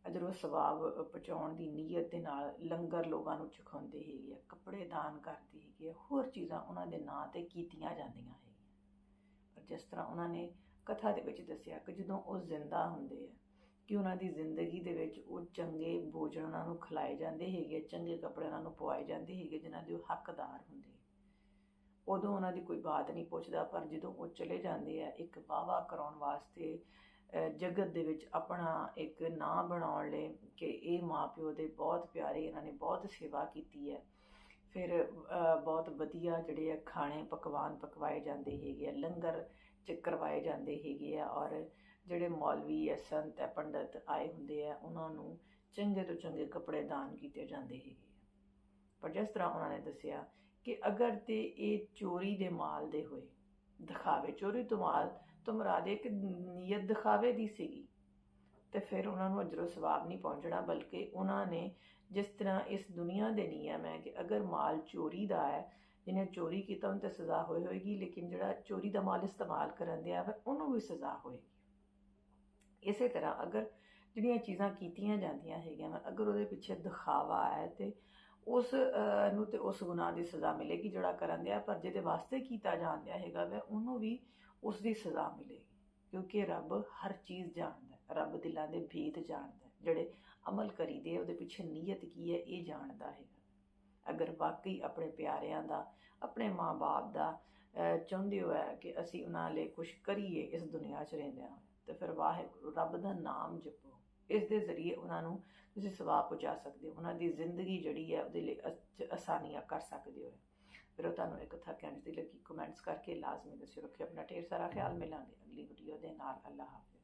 ਅਜਰੋ ਸਵਾਬ ਪਹੁੰਚਾਉਣ ਦੀ ਨੀਅਤ ਦੇ ਨਾਲ ਲੰਗਰ ਲੋਕਾਂ ਨੂੰ ਚਖਾਉਂਦੇ ਹੈਗੇ ਆ, ਕੱਪੜੇ ਦਾਨ ਕਰਦੇ ਹੈਗੇ ਆ, ਹੋਰ ਚੀਜ਼ਾਂ ਉਹਨਾਂ ਦੇ ਨਾਂ ਤੇ ਕੀਤੀਆਂ ਜਾਂਦੀਆਂ ਹੈਗੀਆਂ। ਪਰ ਜਿਸ ਤਰ੍ਹਾਂ ਉਹਨਾਂ ਨੇ ਕਥਾ ਦੇ ਵਿੱਚ ਦੱਸਿਆ ਕਿ ਜਦੋਂ ਉਹ ਜ਼ਿੰਦਾ ਹੁੰਦੇ ਆ, ਕਿ ਉਹਨਾਂ ਦੀ ਜ਼ਿੰਦਗੀ ਦੇ ਵਿੱਚ ਉਹ ਚੰਗੇ ਭੋਜਨ ਉਹਨਾਂ ਨੂੰ ਖਿਲਾਏ ਜਾਂਦੇ ਹੈਗੇ ਚੰਗੇ ਕੱਪੜੇ ਉਹਨਾਂ ਨੂੰ ਪਵਾਏ ਜਾਂਦੇ ਹੈਗੇ ਜਿਨ੍ਹਾਂ ਦੇ ਉਹ ਹੱਕਦਾਰ ਹੁੰਦੇ ਉਦੋਂ ਉਹਨਾਂ ਦੀ ਕੋਈ ਬਾਤ ਨਹੀਂ ਪੁੱਛਦਾ, ਪਰ ਜਦੋਂ ਉਹ ਚਲੇ ਜਾਂਦੇ ਆ ਇੱਕ ਵਾਵਾ ਕਰਾਉਣ ਵਾਸਤੇ ਜਗਤ ਦੇ ਵਿੱਚ ਆਪਣਾ ਇੱਕ ਨਾਂ ਬਣਾਉਣ ਲਈ ਕਿ ਇਹ ਮਾਪਿਓ ਦੇ ਬਹੁਤ ਪਿਆਰੇ ਇਹਨਾਂ ਨੇ ਬਹੁਤ ਸੇਵਾ ਕੀਤੀ ਹੈ ਫਿਰ ਬਹੁਤ ਵਧੀਆ ਜਿਹੜੇ ਆ ਖਾਣੇ ਪਕਵਾਨ ਪਕਵਾਏ ਜਾਂਦੇ ਹੈਗੇ ਆ, ਲੰਗਰ ਚ ਕਰਵਾਏ ਜਾਂਦੇ ਹੈਗੇ ਆ ਔਰ ਜਿਹੜੇ ਮੌਲਵੀ ਹੈ ਸੰਤ ਹੈ ਪੰਡਤ ਆਏ ਹੁੰਦੇ ਆ, ਉਹਨਾਂ ਨੂੰ ਚੰਗੇ ਤੋਂ ਚੰਗੇ ਕੱਪੜੇ ਦਾਨ ਕੀਤੇ ਜਾਂਦੇ ਹੈਗੇ ਆ। ਪਰ ਜਿਸ ਤਰ੍ਹਾਂ ਉਹਨਾਂ ਨੇ ਦੱਸਿਆ ਕਿ ਅਗਰ ਤੇ ਇਹ ਚੋਰੀ ਦੇ ਮਾਲ ਦੇ ਹੋਏ, ਦਿਖਾਵੇ ਚੋਰੀ ਤੋਂ ਮਾਲ ਤੋਂ ਮੁਰਾਦ ਇੱਕ ਨੀਅਤ ਦਿਖਾਵੇ ਦੀ ਸੀਗੀ। ਤੇ ਫਿਰ ਉਹਨਾਂ ਨੂੰ ਅਜਰੋ ਸਵਾਬ ਨਹੀਂ ਪਹੁੰਚਣਾ, ਬਲਕਿ ਉਹਨਾਂ ਨੇ ਜਿਸ ਤਰ੍ਹਾਂ ਇਸ ਦੁਨੀਆ ਦੇ ਨਿਯਮ ਹੈ ਕਿ ਅਗਰ ਮਾਲ ਚੋਰੀ ਦਾ ਹੈ, ਜਿਹਨੇ ਚੋਰੀ ਕੀਤਾ ਉਹਨੂੰ ਤੇ ਸਜ਼ਾ ਹੋਈ ਹੋਏਗੀ, ਲੇਕਿਨ ਜਿਹੜਾ ਚੋਰੀ ਦਾ ਮਾਲ ਇਸਤੇਮਾਲ ਕਰਨ ਦਿਆ ਵਾ, ਉਹਨੂੰ ਵੀ ਸਜ਼ਾ ਹੋਏਗੀ। ਇਸੇ ਤਰ੍ਹਾਂ ਅਗਰ ਜਿਹੜੀਆਂ ਚੀਜ਼ਾਂ ਕੀਤੀਆਂ ਜਾਂਦੀਆਂ ਹੈਗੀਆਂ ਵਾ, ਅਗਰ ਉਹਦੇ ਪਿੱਛੇ ਦਿਖਾਵਾ ਹੈ ਤੇ ਉਸ ਨੂੰ ਤੇ ਉਸ ਗੁਨਾਹ ਦੀ ਸਜ਼ਾ ਮਿਲੇਗੀ ਜਿਹੜਾ ਕਰਨ ਦਿਆ, ਪਰ ਜਿਹਦੇ ਵਾਸਤੇ ਕੀਤਾ ਜਾਂਦਿਆ ਹੈਗਾ ਵਾ, ਉਹਨੂੰ ਵੀ ਉਸ ਦੀ ਸਜ਼ਾ ਮਿਲੇਗੀ ਕਿਉਂਕਿ ਰੱਬ ਹਰ ਚੀਜ਼ ਜਾਣਦਾ ਰੱਬ ਦਿਲਾਂ ਦੇ ਭੇਦ ਜਾਣਦਾ ਜਿਹੜੇ ਅਮਲ ਕਰੀਦੇ ਆ, ਉਹਦੇ ਪਿੱਛੇ ਨੀਅਤ ਕੀ ਹੈ ਇਹ ਜਾਣਦਾ ਹੈਗਾ ਅਗਰ ਵਾਕਈ ਆਪਣੇ ਪਿਆਰਿਆਂ ਦਾ ਆਪਣੇ ਮਾਂ-ਬਾਪ ਦਾ ਚਾਹੁੰਦੇ ਹੋ ਕਿ ਅਸੀਂ ਉਹਨਾਂ ਲਈ ਕੁਝ ਕਰੀਏ ਇਸ ਦੁਨੀਆ 'ਚ ਰਹਿੰਦਿਆਂ ਹੋਏ ਤੇ ਫਿਰ ਵਾਹਿਗੁਰੂ ਰੱਬ ਦਾ ਨਾਮ ਜਪੋ। ਇਸ ਦੇ ਜ਼ਰੀਏ ਉਹਨਾਂ ਨੂੰ ਤੁਸੀਂ ਸਵਾਬ ਪਹੁੰਚਾ ਸਕਦੇ ਹੋ। ਉਹਨਾਂ ਦੀ ਜ਼ਿੰਦਗੀ ਜਿਹੜੀ ਹੈ ਉਹਦੇ ਲਈ ਅਸ- ਆਸਾਨੀਆਂ ਕਰ ਸਕਦੇ ਹੋ। ਫਿਰ ਉਹ ਤੁਹਾਨੂੰ ਇੱਕ ਕਥਾ ਕਹਿਣ ਦੀ ਲੱਗੀ ਕਮੈਂਟਸ ਕਰਕੇ ਲਾਜ਼ਮੀ ਦੱਸਿਓ, ਰੱਖਿਓ, ਆਪਣਾ ਢੇਰ ਸਾਰਾ ਖਿਆਲ ਮਿਲਾਂਗੇ ਅਗਲੀ ਵੀਡੀਓ ਦੇ ਨਾਲ, ਅੱਲਾਹ ਹਾਫਿਜ਼।